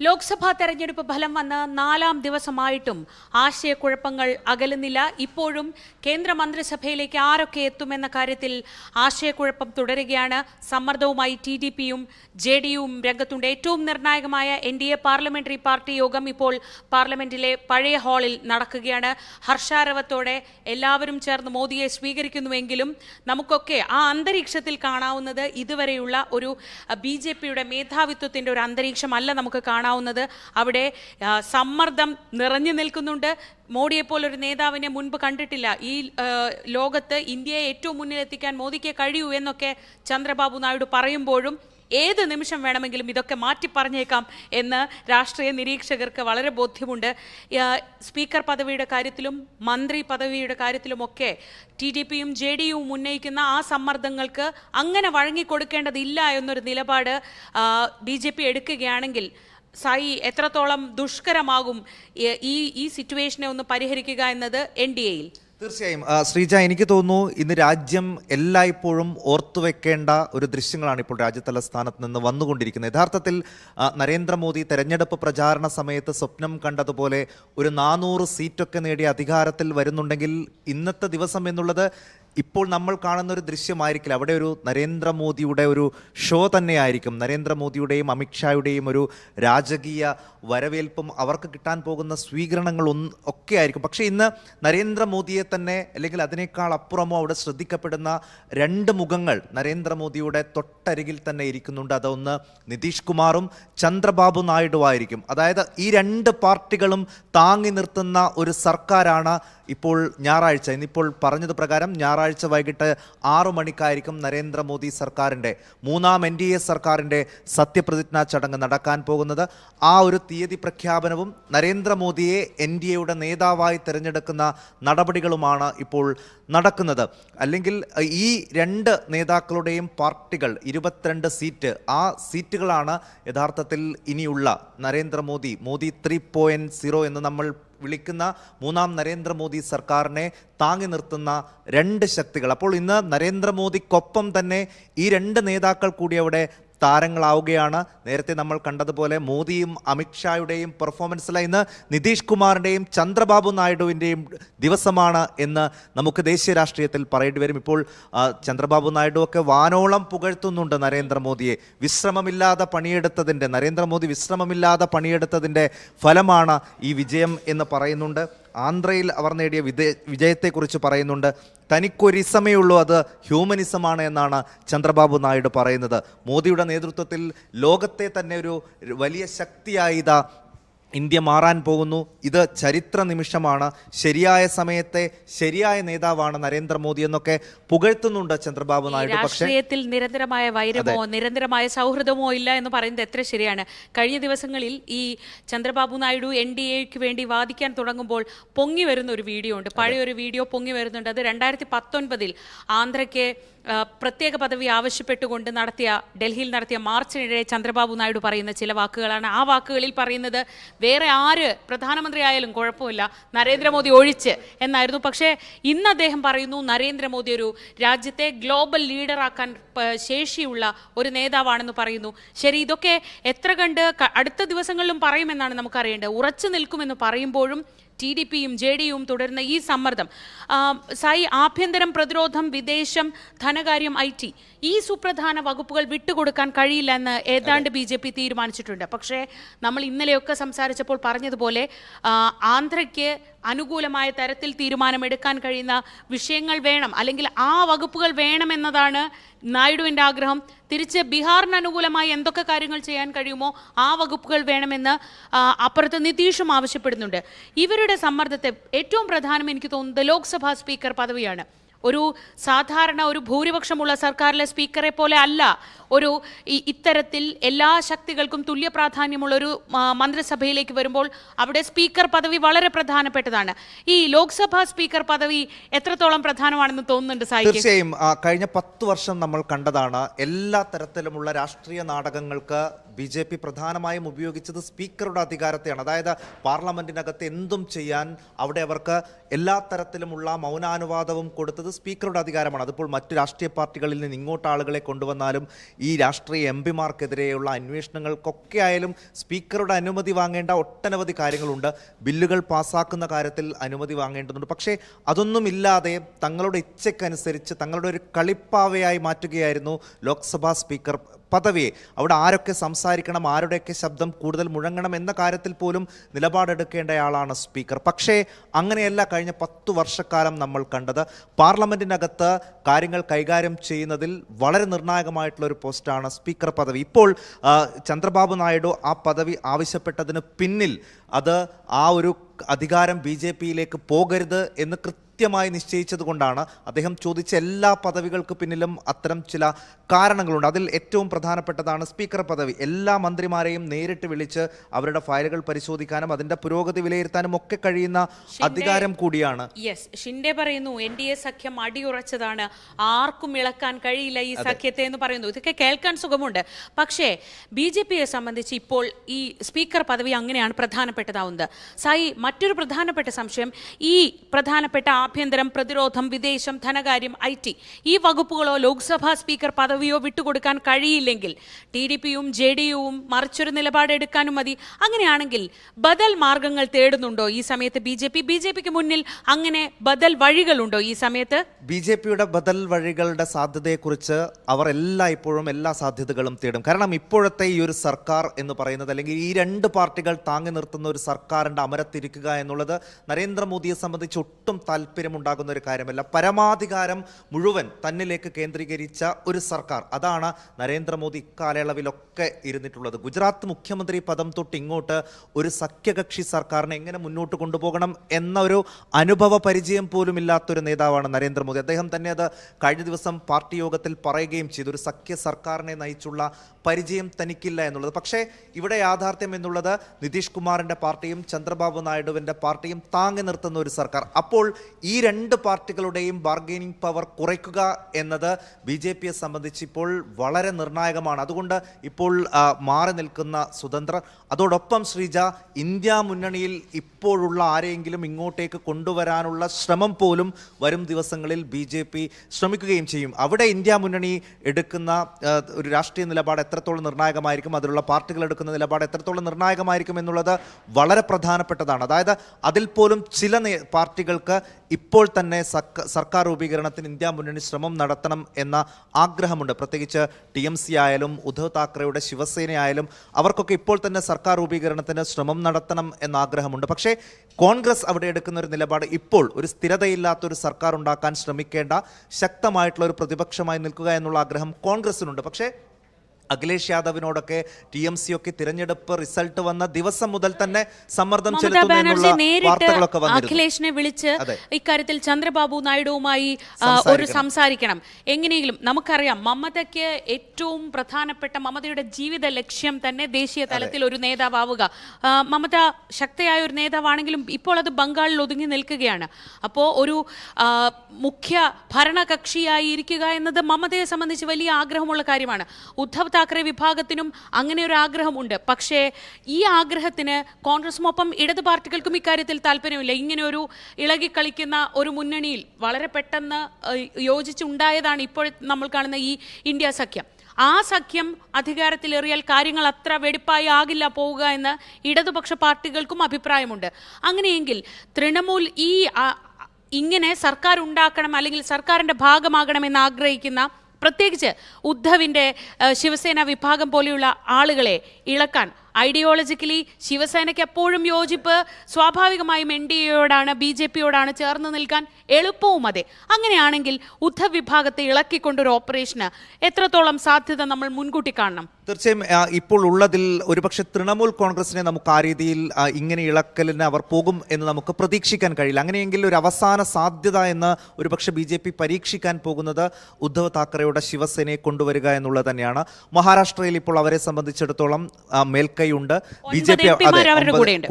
ലോക്സഭാ തെരഞ്ഞെടുപ്പ് ഫലം വന്ന് നാലാം ദിവസമായിട്ടും ആശയക്കുഴപ്പങ്ങൾ അകലുന്നില്ല. ഇപ്പോഴും കേന്ദ്ര മന്ത്രിസഭയിലേക്ക് ആരൊക്കെ എത്തുമെന്ന കാര്യത്തിൽ ആശയക്കുഴപ്പം തുടരുകയാണ്. സമ്മർദ്ദവുമായി ടി ഡി പിയും ജെ ഡി യുവും രംഗത്തുണ്ട്. ഏറ്റവും നിർണായകമായ N D A parliamentary party യോഗം ഇപ്പോൾ പാർലമെന്റിലെ പഴയ ഹാളിൽ നടക്കുകയാണ്. ഹർഷാരവത്തോടെ എല്ലാവരും ചേർന്ന് മോദിയെ സ്വീകരിക്കുന്നുവെങ്കിലും നമുക്കൊക്കെ ആ അന്തരീക്ഷത്തിൽ കാണാവുന്നത് ഇതുവരെയുള്ള ഒരു ബി ജെ പിയുടെ മേധാവിത്വത്തിന്റെ ഒരു അന്തരീക്ഷമല്ല നമുക്ക് കാണാവുന്നത്. അവിടെ സമ്മർദ്ദം നിറഞ്ഞു നിൽക്കുന്നുണ്ട്. മോഡിയെ പോലൊരു നേതാവിനെ മുൻപ് കണ്ടിട്ടില്ല. ഈ ലോകത്ത് ഇന്ത്യയെ ഏറ്റവും മുന്നിലെത്തിക്കാൻ മോദിക്ക് കഴിയൂ എന്നൊക്കെ ചന്ദ്രബാബു നായിഡു പറയുമ്പോഴും ഏത് നിമിഷം വേണമെങ്കിലും ഇതൊക്കെ മാറ്റി പറഞ്ഞേക്കാം എന്ന് രാഷ്ട്രീയ നിരീക്ഷകർക്ക് വളരെ ബോധ്യമുണ്ട്. സ്പീക്കർ പദവിയുടെ കാര്യത്തിലും മന്ത്രി പദവിയുടെ കാര്യത്തിലുമൊക്കെ ടി ഡി പിയും ജെ ഡി യുവും ഉന്നയിക്കുന്ന ആ സമ്മർദ്ദങ്ങൾക്ക് അങ്ങനെ വഴങ്ങിക്കൊടുക്കേണ്ടതില്ല എന്നൊരു നിലപാട് ബി ജെ പി എടുക്കുകയാണെങ്കിൽ സായി എത്രത്തോളം ദുഷ്കരമാകും ഈ- ഈ സിറ്റുവേഷനെ ഒന്ന് പരിഹരിക്കുക എന്നത് എൻ ഡി എയിൽ തീർച്ചയായും. ശ്രീജ എനിക്ക് തോന്നുന്നു ഇന്ന് രാജ്യം എല്ലായ്പ്പോഴും ഓർത്തുവെക്കേണ്ട ഒരു ദൃശ്യങ്ങളാണ് ഇപ്പോൾ രാജ്യതലസ്ഥാനത്ത് നിന്ന് വന്നുകൊണ്ടിരിക്കുന്നത്. യഥാർത്ഥത്തിൽ നരേന്ദ്രമോദി തെരഞ്ഞെടുപ്പ് പ്രചാരണ സമയത്ത് സ്വപ്നം കണ്ടതുപോലെ ഒരു നാനൂറ് സീറ്റൊക്കെ നേടി അധികാരത്തിൽ വരുന്നുണ്ടെങ്കിൽ ഇന്നത്തെ ദിവസം എന്നുള്ളത് ഇപ്പോൾ നമ്മൾ കാണുന്ന ഒരു ദൃശ്യമായിരിക്കില്ല. അവിടെ ഒരു നരേന്ദ്രമോദിയുടെ ഒരു ഷോ തന്നെയായിരിക്കും. നരേന്ദ്രമോദിയുടെയും അമിത്ഷായുടെയും ഒരു രാജകീയ വരവേൽപ്പും അവർക്ക് കിട്ടാൻ പോകുന്ന സ്വീകരണങ്ങൾ ഒന്ന് ഒക്കെ ആയിരിക്കും പക്ഷേ ഇന്ന് നരേന്ദ്രമോദിയെ തന്നെ അല്ലെങ്കിൽ അതിനേക്കാൾ അപ്പുറമോ അവിടെ ശ്രദ്ധിക്കപ്പെടുന്ന രണ്ട് മുഖങ്ങൾ നരേന്ദ്രമോദിയുടെ തൊട്ടരികിൽ തന്നെ ഇരിക്കുന്നുണ്ട്. അതൊന്ന് നിതീഷ് കുമാറും ചന്ദ്രബാബു നായിഡുവായിരിക്കും. അതായത് ഈ രണ്ട് പാർട്ടികളും താങ്ങി നിർത്തുന്ന ഒരു സർക്കാരാണ് ഇപ്പോൾ ഞായറാഴ്ച ഇന്നിപ്പോൾ പറഞ്ഞത് പ്രകാരം ഞായറാഴ്ച വൈകിട്ട് ആറു മണിക്കായിരിക്കും നരേന്ദ്രമോദി സർക്കാരിന്റെ മൂന്നാം എൻ ഡി എ സർക്കാരിന്റെ സത്യപ്രതിജ്ഞാ ചടങ്ങ് നടക്കാൻ പോകുന്നത്. ആ ഒരു തീയതി പ്രഖ്യാപനവും നരേന്ദ്രമോദിയെ എൻ ഡി എയുടെ നേതാവായി തിരഞ്ഞെടുക്കുന്ന നടപടികളുമാണ് ഇപ്പോൾ നടക്കുന്നത്. അല്ലെങ്കിൽ ഈ രണ്ട് നേതാക്കളുടെയും പാർട്ടികൾ ഇരുപത്തിരണ്ട് സീറ്റ് ആ സീറ്റുകളാണ് യഥാർത്ഥത്തിൽ ഇനിയുള്ള Narendra Modi Modi three point zero എന്ന് നമ്മൾ വിളിക്കുന്ന മൂന്നാം നരേന്ദ്രമോദി സർക്കാരിനെ താങ്ങി നിർത്തുന്ന രണ്ട് ശക്തികൾ. അപ്പോൾ ഇന്ന് നരേന്ദ്രമോദിക്കൊപ്പം തന്നെ ഈ രണ്ട് നേതാക്കൾ കൂടി അവിടെ താരങ്ങളാവുകയാണ്. നേരത്തെ നമ്മൾ കണ്ടതുപോലെ മോദിയും അമിത്ഷായുടെയും പെർഫോമൻസിൽ ഇന്ന് നിതീഷ് കുമാറിന്റെയും ചന്ദ്രബാബു നായിഡുവിന്റെയും ദിവസമാണ് എന്ന് നമുക്ക് ദേശീയ രാഷ്ട്രീയത്തിൽ പറയേണ്ടി വരും. ഇപ്പോൾ ചന്ദ്രബാബു നായിഡു ഒക്കെ വാനോളം പുകഴ്ത്തുന്നുണ്ട് നരേന്ദ്രമോദിയെ. വിശ്രമമില്ലാതെ പണിയെടുത്തതിന്റെ നരേന്ദ്രമോദി വിശ്രമമില്ലാതെ പണിയെടുത്തതിന്റെ ഫലമാണ് ഈ വിജയം എന്ന് പറയുന്നുണ്ട്. ആന്ധ്രയിൽ അവർ നേടിയ വിജയ വിജയത്തെക്കുറിച്ച് പറയുന്നുണ്ട്. തനിക്കൊരിസമേ ഉള്ളൂ അത് ഹ്യൂമനിസമാണ് എന്നാണ് ചന്ദ്രബാബു നായിഡു പറയുന്നത്. മോദിയുടെ നേതൃത്വത്തിൽ ലോകത്തെ തന്നെ ഒരു വലിയ ശക്തിയായി ഇതാ ഇന്ത്യ മാറാൻ പോകുന്നു. ഇത് ചരിത്ര നിമിഷമാണ്. ശരിയായ സമയത്തെ ശരിയായ നേതാവാണ് നരേന്ദ്രമോദി എന്നൊക്കെ പുകഴ്ത്തുന്നുണ്ട് ചന്ദ്രബാബു നായിഡു. രാഷ്ട്രീയത്തിൽ നിരന്തരമായ വൈരമോ നിരന്തരമായ സൗഹൃദമോ ഇല്ല എന്ന് പറയുന്നത് എത്ര ശരിയാണ്? കഴിഞ്ഞ ദിവസങ്ങളിൽ ഈ ചന്ദ്രബാബു നായിഡു എൻ ഡി എക്ക് വേണ്ടി വാദിക്കാൻ തുടങ്ങുമ്പോൾ പൊങ്ങി വരുന്ന ഒരു വീഡിയോ ഉണ്ട്. പഴയ ഒരു വീഡിയോ പൊങ്ങി വരുന്നുണ്ട്. അത് രണ്ടായിരത്തി പത്തൊൻപതിൽ ആന്ധ്രയ്ക്ക് പ്രത്യേക പദവി ആവശ്യപ്പെട്ടുകൊണ്ട് നടത്തിയ ഡൽഹിയിൽ നടത്തിയ മാർച്ചിനിടെ ചന്ദ്രബാബു നായിഡു പറയുന്ന ചില വാക്കുകളാണ്. ആ വാക്കുകളിൽ പറയുന്നത് വേറെ ആര് പ്രധാനമന്ത്രി ആയാലും കുഴപ്പമില്ല. നരേന്ദ്രമോദി ഒഴിച്ച് എന്നായിരുന്നു. പക്ഷേ ഇന്ന് അദ്ദേഹം പറയുന്നു നരേന്ദ്രമോദി ഒരു രാജ്യത്തെ ഗ്ലോബൽ ലീഡറാക്കാൻ ശേഷിയുള്ള ഒരു നേതാവാണെന്ന് പറയുന്നു. ശരി ഇതൊക്കെ എത്ര കണ്ട് അടുത്ത ദിവസങ്ങളിലും പറയുമെന്നാണ് നമുക്കറിയേണ്ടത്. ഉറച്ചു നിൽക്കുമെന്ന് പറയുമ്പോഴും ടി ഡി പിയും ജെ ഡി യുവും തുടരുന്ന ഈ സമ്മർദ്ദം. സായി ആഭ്യന്തരം പ്രതിരോധം വിദേശം ധനകാര്യം ഐ ടി ഈ സുപ്രധാന വകുപ്പുകൾ വിട്ടുകൊടുക്കാൻ കഴിയില്ല എന്ന് ഏതാണ്ട് ബി ജെ പി തീരുമാനിച്ചിട്ടുണ്ട്. പക്ഷേ നമ്മൾ ഇന്നലെയൊക്കെ സംസാരിച്ചപ്പോൾ പറഞ്ഞതുപോലെ ആന്ധ്രയ്ക്ക് അനുകൂലമായ തരത്തിൽ തീരുമാനമെടുക്കാൻ കഴിയുന്ന വിഷയങ്ങൾ വേണം അല്ലെങ്കിൽ ആ വകുപ്പുകൾ വേണമെന്നതാണ് നായിഡുവിന്റെ ആഗ്രഹം. തിരിച്ച് ബീഹാറിന് അനുകൂലമായി എന്തൊക്കെ കാര്യങ്ങൾ ചെയ്യാൻ കഴിയുമോ ആ വകുപ്പുകൾ വേണമെന്ന് അപ്പുറത്ത് നിതീഷും ആവശ്യപ്പെടുന്നുണ്ട്. ഇവരുടെ സമ്മർദ്ദത്തെ ഏറ്റവും പ്രധാനം എനിക്ക് തോന്നുന്നത് ലോക്സഭാ സ്പീക്കർ പദവിയാണ്. ഒരു സാധാരണ ഒരു ഭൂരിപക്ഷമുള്ള സർക്കാരിലെ സ്പീക്കറെ പോലെ അല്ല ഒരു ഇത്തരത്തിൽ എല്ലാ ശക്തികൾക്കും തുല്യ പ്രാധാന്യമുള്ള ഒരു മന്ത്രിസഭയിലേക്ക് വരുമ്പോൾ അവിടെ സ്പീക്കർ പദവി വളരെ പ്രധാനപ്പെട്ടതാണ്. ഈ ലോക്സഭാ സ്പീക്കർ പദവി എത്രത്തോളം പ്രധാനമാണെന്ന് തോന്നുന്നുണ്ട് തീർച്ചയായും കഴിഞ്ഞ പത്ത് വർഷം നമ്മൾ കണ്ടതാണ് എല്ലാ തരത്തിലുമുള്ള രാഷ്ട്രീയ നാടകങ്ങൾക്ക് ബി ജെ പി പ്രധാനമായും ഉപയോഗിച്ചത് സ്പീക്കറുടെ അധികാരത്തെയാണ്. അതായത് പാർലമെന്റിനകത്ത് എന്തും ചെയ്യാൻ അവിടെ അവർക്ക് എല്ലാ തരത്തിലുമുള്ള മൗനാനുവാദവും കൊടുത്തത് സ്പീക്കറുടെ അധികാരമാണ്. അതിപ്പോൾ മറ്റു രാഷ്ട്രീയ പാർട്ടികളിൽ നിന്ന് ഇങ്ങോട്ട് ആളുകളെ കൊണ്ടുവന്നാലും ഈ രാഷ്ട്രീയ എം പിമാർക്കെതിരെയുള്ള അന്വേഷണങ്ങൾക്കൊക്കെ ആയാലും സ്പീക്കറുടെ അനുമതി വാങ്ങേണ്ട ഒട്ടനവധി കാര്യങ്ങളുണ്ട്. ബില്ലുകൾ പാസ്സാക്കുന്ന കാര്യത്തിൽ അനുമതി വാങ്ങേണ്ടതുണ്ട്. പക്ഷേ അതൊന്നും ഇല്ലാതെ തങ്ങളുടെ ഇച്ഛയ്ക്കനുസരിച്ച് തങ്ങളുടെ ഒരു കളിപ്പാവയായി മാറ്റുകയായിരുന്നു ലോക്സഭാ സ്പീക്കർ പദവിയെ അവിടെ ആരൊക്കെ സംസാരിക്കണം ആരുടെയൊക്കെ ശബ്ദം കൂടുതൽ മുഴങ്ങണം എന്ന കാര്യത്തിൽ പോലും നിലപാടെടുക്കേണ്ടയാളാണ് സ്പീക്കർ. പക്ഷേ അങ്ങനെയല്ല കഴിഞ്ഞ പത്തു വർഷക്കാലം നമ്മൾ കണ്ടത്. പാർലമെന്റിനകത്ത് കാര്യങ്ങൾ കൈകാര്യം ചെയ്യുന്നതിൽ വളരെ നിർണായകമായിട്ടുള്ള ഒരു പോസ്റ്റാണ് സ്പീക്കർ പദവി. ഇപ്പോൾ ചന്ദ്രബാബു നായിഡു ആ പദവി ആവശ്യപ്പെട്ടതിന് പിന്നിൽ അത് ആ ഒരു അധികാരം ബി ജെ പിയിലേക്ക് പോകരുത് എന്ന് കൃത്യമായി നിശ്ചയിച്ചത് കൊണ്ടാണ് അദ്ദേഹം ചോദിച്ച എല്ലാ പദവികൾക്ക് പിന്നിലും അത്തരം ചില കാരണങ്ങളുണ്ട്. അതിൽ ഏറ്റവും പ്രധാനപ്പെട്ടതാണ് സ്പീക്കർ പദവി. എല്ലാ മന്ത്രിമാരെയും നേരിട്ട് വിളിച്ച് അവരുടെ ഫയലുകൾ പരിശോധിക്കാനും അതിന്റെ പുരോഗതി വിലയിരുത്താനും ഒക്കെ കഴിയുന്ന അധികാരം കൂടിയാണ്. യെസ് ഷിൻഡെ പറയുന്നു എൻ ഡി എ സഖ്യം അടിയുറച്ചതാണ്. ആർക്കും ഇളക്കാൻ കഴിയില്ല ഈ സഖ്യത്തെ എന്ന് പറയുന്നു. ഇതൊക്കെ കേൾക്കാൻ സുഖമുണ്ട്. പക്ഷേ ബി ജെ പിയെ സംബന്ധിച്ച് ഇപ്പോൾ ഈ സ്പീക്കർ പദവി അങ്ങനെയാണ് പ്രധാനപ്പെട്ടതാവുന്നത്. സായി മറ്റൊരു പ്രധാനപ്പെട്ട സംശയം. ഈ പ്രധാനപ്പെട്ട ആഭ്യന്തരം പ്രതിരോധം വിദേശം ധനകാര്യം ഐ ടി ഈ വകുപ്പുകളോ ലോക്സഭാ സ്പീക്കർ പദവിയോ വിട്ടുകൊടുക്കാൻ കഴിയില്ലെങ്കിൽ ടി ഡി പിയും ജെ ഡി യുവും മറിച്ചൊരു നിലപാടെടുക്കാനും മതി. അങ്ങനെയാണെങ്കിൽ ബദൽ മാർഗങ്ങൾ തേടുന്നുണ്ടോ ഈ സമയത്ത് B J P? B J പിക്ക് മുന്നിൽ അങ്ങനെ ബദൽ വഴികളുണ്ടോ ഈ സമയത്ത്? ബി ജെ പിയുടെ ബദൽ വഴികളുടെ സാധ്യതയെക്കുറിച്ച് അവർ എല്ലാ ഇപ്പോഴും എല്ലാ സാധ്യതകളും തേടും. കാരണം ഇപ്പോഴത്തെ ഈ ഒരു സർക്കാർ എന്ന് പറയുന്നത് അല്ലെങ്കിൽ ഈ രണ്ട് പാർട്ടികൾ താങ്ങി നിർത്തുന്ന ഒരു സർക്കാരിന്റെ അമരത്തിരിക്കുക എന്നുള്ളത് നരേന്ദ്രമോദിയെ സംബന്ധിച്ച് ഒട്ടും താല്പര്യമുണ്ടാകുന്ന ഒരു കാര്യമല്ല. പരമാധികാരം മുഴുവൻ തന്നിലേക്ക് കേന്ദ്രീകരിച്ച ഒരു സർക്കാർ. അതാണ് നരേന്ദ്രമോദി ഇക്കാലയളവിലൊക്കെ ഇരുന്നിട്ടുള്ളത്. ഗുജറാത്ത് മുഖ്യമന്ത്രി പദം തൊട്ട് ഇങ്ങോട്ട് ഒരു സഖ്യകക്ഷി സർക്കാരിനെ എങ്ങനെ മുന്നോട്ട് കൊണ്ടുപോകണം എന്നൊരു അനുഭവ പരിചയം പോലും ഇല്ലാത്തൊരു നേതാവാണ് നരേന്ദ്രമോദി. അദ്ദേഹം തന്നെ അത് കഴിഞ്ഞ ദിവസം പാർട്ടി യോഗത്തിൽ പറയുകയും ചെയ്തു. ഒരു സഖ്യ സർക്കാരിനെ നയിച്ചുള്ള പരിചയം തനിക്കില്ല എന്നുള്ളത്. പക്ഷേ ഇവിടെ യാഥാർത്ഥ്യം എന്നുള്ളത് നിതീഷ് കുമാറിന്റെ പാർട്ടിയും ചന്ദ്രബാബു നായിഡുവിന്റെ പാർട്ടിയും താങ്ങി നിർത്തുന്ന ഒരു സർക്കാർ. അപ്പോൾ രണ്ട് പാർട്ടികളുടെയും ബാർഗൈനിങ് പവർ കുറയ്ക്കുക എന്നത് ബി ജെ പിയെ സംബന്ധിച്ച് ഇപ്പോൾ വളരെ നിർണായകമാണ്. അതുകൊണ്ട് ഇപ്പോൾ മാറി നിൽക്കുന്ന സ്വതന്ത്രർ അതോടൊപ്പം ശ്രീജ ഇന്ത്യ മുന്നണിയിൽ ഇപ്പോഴുള്ള ആരെയെങ്കിലും ഇങ്ങോട്ടേക്ക് കൊണ്ടുവരാനുള്ള ശ്രമം പോലും വരും ദിവസങ്ങളിൽ ബി ജെ പി ശ്രമിക്കുകയും ചെയ്യും. അവിടെ ഇന്ത്യ മുന്നണി എടുക്കുന്ന ഒരു രാഷ്ട്രീയ നിലപാട് എത്രത്തോളം നിർണായകമായിരിക്കും അതിലുള്ള പാർട്ടികൾ എടുക്കുന്ന നിലപാട് എത്രത്തോളം നിർണായകമായിരിക്കും എന്നുള്ളത് വളരെ പ്രധാനപ്പെട്ടതാണ്. അതായത് അതിൽ പോലും ചില പാർട്ടികൾക്ക് ഇപ്പോൾ തന്നെ സർക്കാർ രൂപീകരണത്തിന് ഇന്ത്യ മുന്നണി ശ്രമം നടത്തണം എന്ന ആഗ്രഹമുണ്ട്. പ്രത്യേകിച്ച് ടി എം സി ആയാലും ഉദ്ധവ് താക്കറെയുടെ ശിവസേന ആയാലും അവർക്കൊക്കെ ഇപ്പോൾ തന്നെ സർക്കാർ രൂപീകരണത്തിന് ശ്രമം നടത്തണം എന്ന ആഗ്രഹമുണ്ട്. പക്ഷേ കോൺഗ്രസ് അവിടെ എടുക്കുന്ന ഒരു നിലപാട് ഇപ്പോൾ ഒരു സ്ഥിരതയില്ലാത്ത ഒരു സർക്കാർ ഉണ്ടാക്കാൻ ശ്രമിക്കേണ്ട ശക്തമായിട്ടുള്ള ഒരു പ്രതിപക്ഷമായി നിൽക്കുക എന്നുള്ള ആഗ്രഹം കോൺഗ്രസിനുണ്ട്. പക്ഷേ അഖിലേഷ് യാദവിനോടൊക്കെ ടി എം സി ഒക്കെ തിരഞ്ഞെടുപ്പ് റിസൾട്ട് വന്ന ദിവസം മുതൽ തന്നെ സമ്മർദ്ദം വാർത്തകളൊക്കെ അഖിലേഷിനെ വിളിച്ച്. ഇക്കാര്യത്തിൽ ചന്ദ്രബാബു നായിഡുവുമായി ഒരു സംസാരിക്കണം. എങ്ങനെയെങ്കിലും നമുക്കറിയാം മമതയ്ക്ക് ഏറ്റവും പ്രധാനപ്പെട്ട മമതയുടെ ജീവിത ലക്ഷ്യം തന്നെ ദേശീയ തലത്തിൽ ഒരു നേതാവുക മമത ശക്തയായ ഒരു നേതാവാണെങ്കിലും ഇപ്പോൾ അത് ബംഗാളിൽ ഒതുങ്ങി നിൽക്കുകയാണ്. അപ്പോൾ ഒരു മുഖ്യ ഭരണകക്ഷിയായി ഇരിക്കുക എന്നത് മമതയെ സംബന്ധിച്ച് വലിയ ആഗ്രഹമുള്ള കാര്യമാണ്. ഉദ്ധവ് താക്കറെ വിഭാഗത്തിനും അങ്ങനെ ഒരു ആഗ്രഹമുണ്ട്. പക്ഷേ ഈ ആഗ്രഹത്തിന് കോൺഗ്രസിനൊപ്പം ഇടത് പാർട്ടികൾക്കും ഇക്കാര്യത്തിൽ താല്പര്യമില്ല. ഇങ്ങനെ ഒരു ഇളകിക്കളിക്കുന്ന ഒരു മുന്നണിയിൽ വളരെ പെട്ടെന്ന് യോജിച്ചുണ്ടായതാണ് ഇപ്പോൾ നമ്മൾ കാണുന്ന ഈ ഇന്ത്യ സഖ്യം. ആ സഖ്യം അധികാരത്തിലേറിയാൽ കാര്യങ്ങൾ അത്ര വെടിപ്പായി ആകില്ല പോവുക എന്ന് ഇടതുപക്ഷ പാർട്ടികൾക്കും അഭിപ്രായമുണ്ട്. അങ്ങനെയെങ്കിൽ തൃണമൂൽ ഈ ഇങ്ങനെ സർക്കാർ ഉണ്ടാക്കണം അല്ലെങ്കിൽ സർക്കാരിന്റെ ഭാഗമാകണമെന്ന് ആഗ്രഹിക്കുന്ന പ്രത്യേകിച്ച് ഉദ്ധവിന്റെ ശിവസേന വിഭാഗം പോലെയുള്ള ആളുകളെ ഇളക്കാൻ ഐഡിയോളജിക്കലി ശിവസേനയ്ക്ക് എപ്പോഴും യോജിപ്പ് സ്വാഭാവികമായും എൻ ഡി എയോടാണ് ബി ജെ പിയോടാണ് ചേർന്ന് നിൽക്കാൻ എളുപ്പവും അതെ. അങ്ങനെയാണെങ്കിൽ ഉദ്ധവ് വിഭാഗത്തെ ഇളക്കിക്കൊണ്ടൊരു ഓപ്പറേഷന് എത്രത്തോളം സാധ്യത നമ്മൾ മുൻകൂട്ടി കാണണം? തീർച്ചയായും ഇപ്പോൾ ഉള്ളതിൽ ഒരുപക്ഷെ തൃണമൂൽ കോൺഗ്രസിനെ നമുക്ക് ആ രീതിയിൽ ഇങ്ങനെ ഇളക്കലിന് അവർ പോകും എന്ന് നമുക്ക് പ്രതീക്ഷിക്കാൻ കഴിയില്ല. അങ്ങനെയെങ്കിൽ ഒരു അവസാന സാധ്യത എന്ന് ഒരുപക്ഷെ ബി ജെ പി പരീക്ഷിക്കാൻ പോകുന്നത് ഉദ്ധവ് താക്കറെയുടെ ശിവസേനയെ കൊണ്ടുവരിക എന്നുള്ളത് തന്നെയാണ്. മഹാരാഷ്ട്രയിൽ ഇപ്പോൾ അവരെ സംബന്ധിച്ചിടത്തോളം മേൽക്കൈ മേൽക്കൈയുണ്ട് ബി ജെ പി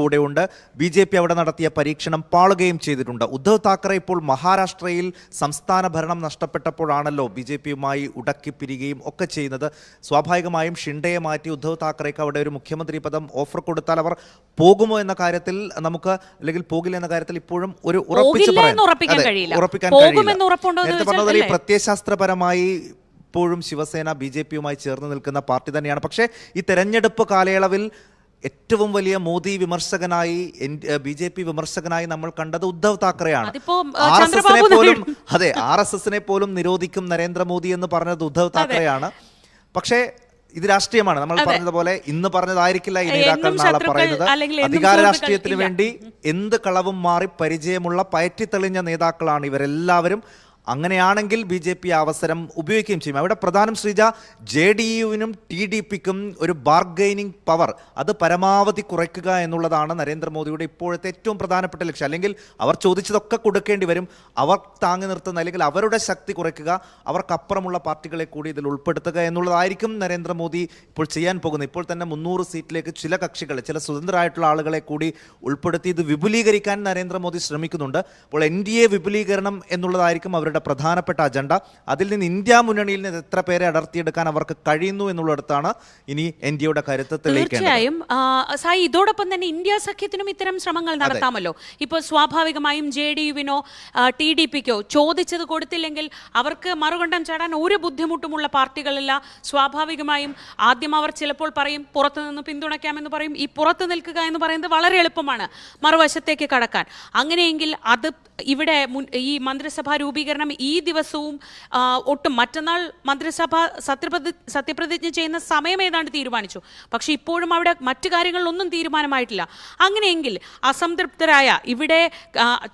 കൂടെയുണ്ട്. ബി ജെ പി അവിടെ നടത്തിയ പരീക്ഷണം പാളുകയും ചെയ്തിട്ടുണ്ട്. ഉദ്ധവ് താക്കറെ ഇപ്പോൾ മഹാരാഷ്ട്രയിൽ സംസ്ഥാന ഭരണം നഷ്ടപ്പെട്ടപ്പോഴാണല്ലോ ബി ജെ പിയുമായി ഉടക്കിപ്പിരികയും ഒക്കെ ചെയ്യുന്നത്. സ്വാഭാവികമായും ഷിൻഡയെ മാറ്റി ഉദ്ധവ് താക്കറേക്ക് അവിടെ ഒരു മുഖ്യമന്ത്രി പദം ഓഫർ കൊടുത്താൽ അവർ പോകുമോ എന്ന കാര്യത്തിൽ നമുക്ക് അല്ലെങ്കിൽ പോകില്ല എന്ന കാര്യത്തിൽ ഇപ്പോഴും ഒരു ഉറപ്പിച്ച് പോകില്ല പറയാൻ ഉറപ്പിക്കാൻ കഴിയില്ല. നേരത്തെ പറഞ്ഞതുപോലെ പ്രത്യയശാസ്ത്രപരമായി ഇപ്പോഴും ശിവസേന ബി ജെ പിയുമായി ചേർന്ന് നിൽക്കുന്ന പാർട്ടി തന്നെയാണ്. പക്ഷേ ഈ തെരഞ്ഞെടുപ്പ് കാലയളവിൽ ഏറ്റവും വലിയ മോദി വിമർശകനായി ബി ജെ പി വിമർശകനായി നമ്മൾ കണ്ടത് ഉദ്ധവ് താക്കറെയാണ്. ആർ എസ് എസിനെ പോലും. അതെ ആർ എസ് എസിനെ പോലും നിരോധിക്കും നരേന്ദ്രമോദി എന്ന് പറഞ്ഞത് ഉദ്ധവ് താക്കറെയാണ്. പക്ഷേ ഇത് രാഷ്ട്രീയമാണ്. നമ്മൾ പറഞ്ഞതുപോലെ ഇന്ന് പറഞ്ഞതായിരിക്കില്ല ഈ നേതാക്കൾ നാളെ പറയുന്നത്. അധികാര രാഷ്ട്രീയത്തിന്. വേണ്ടി എന്ത് കളവും മാറി പരിചയമുള്ള പയറ്റിത്തെളിഞ്ഞ നേതാക്കളാണ് ഇവരെല്ലാവരും. അങ്ങനെയാണെങ്കിൽ ബി ജെ പി അവസരം ഉപയോഗിക്കുകയും ചെയ്യും. അവിടെ പ്രധാനം ശ്രീജ ജെ ഡി യുവിനും ടി ഡി പിക്കും ഒരു ബാർഗൈനിങ് പവർ. അത് പരമാവധി കുറയ്ക്കുക എന്നുള്ളതാണ് നരേന്ദ്രമോദിയുടെ ഇപ്പോഴത്തെ ഏറ്റവും പ്രധാനപ്പെട്ട ലക്ഷ്യം. അല്ലെങ്കിൽ അവർ ചോദിച്ചതൊക്കെ കൊടുക്കേണ്ടി വരും. അവർ താങ്ങി നിർത്തുന്ന അല്ലെങ്കിൽ അവരുടെ ശക്തി കുറയ്ക്കുക അവർക്കപ്പുറമുള്ള പാർട്ടികളെ കൂടി ഇതിൽ ഉൾപ്പെടുത്തുക എന്നുള്ളതായിരിക്കും നരേന്ദ്രമോദി ഇപ്പോൾ ചെയ്യാൻ പോകുന്നത്. ഇപ്പോൾ തന്നെ മുന്നൂറ് സീറ്റിലേക്ക് ചില കക്ഷികൾ ചില സ്വതന്ത്രരായിട്ടുള്ള ആളുകളെ കൂടി ഉൾപ്പെടുത്തി ഇത് വിപുലീകരിക്കാൻ നരേന്ദ്രമോദി ശ്രമിക്കുന്നുണ്ട്. അപ്പോൾ എൻ ഡി എ വിപുലീകരണം എന്നുള്ളതായിരിക്കും അവരുടെ പ്രധാനപ്പെട്ട അജണ്ട. അതിൽ നിന്ന് ഇന്ത്യ മുന്നണിയിൽ നിന്ന് എത്ര പേരെ അടർത്തിയെടുക്കാൻ അവർക്ക് കഴിയുന്നു എന്നുള്ളിടത്താണ് ഇനി എൻ ഡി എയുടെ കരുത്ത് തീർച്ചയായും. സായി ഇതോടൊപ്പം തന്നെ ഇന്ത്യ സഖ്യത്തിനും ഇത്തരം ശ്രമങ്ങൾ നടത്താമല്ലോ? ഇപ്പോൾ സ്വാഭാവികമായും ജെ ഡി യുവിനോ ടി ഡി പിക്കോ ചോദിച്ചത് കൊടുത്തില്ലെങ്കിൽ അവർക്ക് മറുകണ്ഠം ചാടാൻ ഒരു ബുദ്ധിമുട്ടുമുള്ള പാർട്ടികളല്ല. സ്വാഭാവികമായും ആദ്യം അവർ ചിലപ്പോൾ പറയും പുറത്തു നിന്ന് പിന്തുണയ്ക്കാമെന്ന് പറയും. ഈ പുറത്ത് നിൽക്കുക എന്ന് പറയുന്നത് വളരെ എളുപ്പമാണ്. മറുവശത്തേക്ക് കടക്കാൻ. അങ്ങനെയെങ്കിൽ അത് ഇവിടെ ഈ മന്ത്രിസഭാ രൂപീകരണം ഈ ദിവസവും ഒട്ടും മറ്റന്നാൾ മന്ത്രിസഭ സത്യപ്രതി സത്യപ്രതിജ്ഞ ചെയ്യുന്ന സമയം ഏതാണ്ട് തീരുമാനിച്ചു. പക്ഷെ ഇപ്പോഴും അവിടെ മറ്റു കാര്യങ്ങളിലൊന്നും തീരുമാനമായിട്ടില്ല. അങ്ങനെയെങ്കിൽ അസംതൃപ്തരായ ഇവിടെ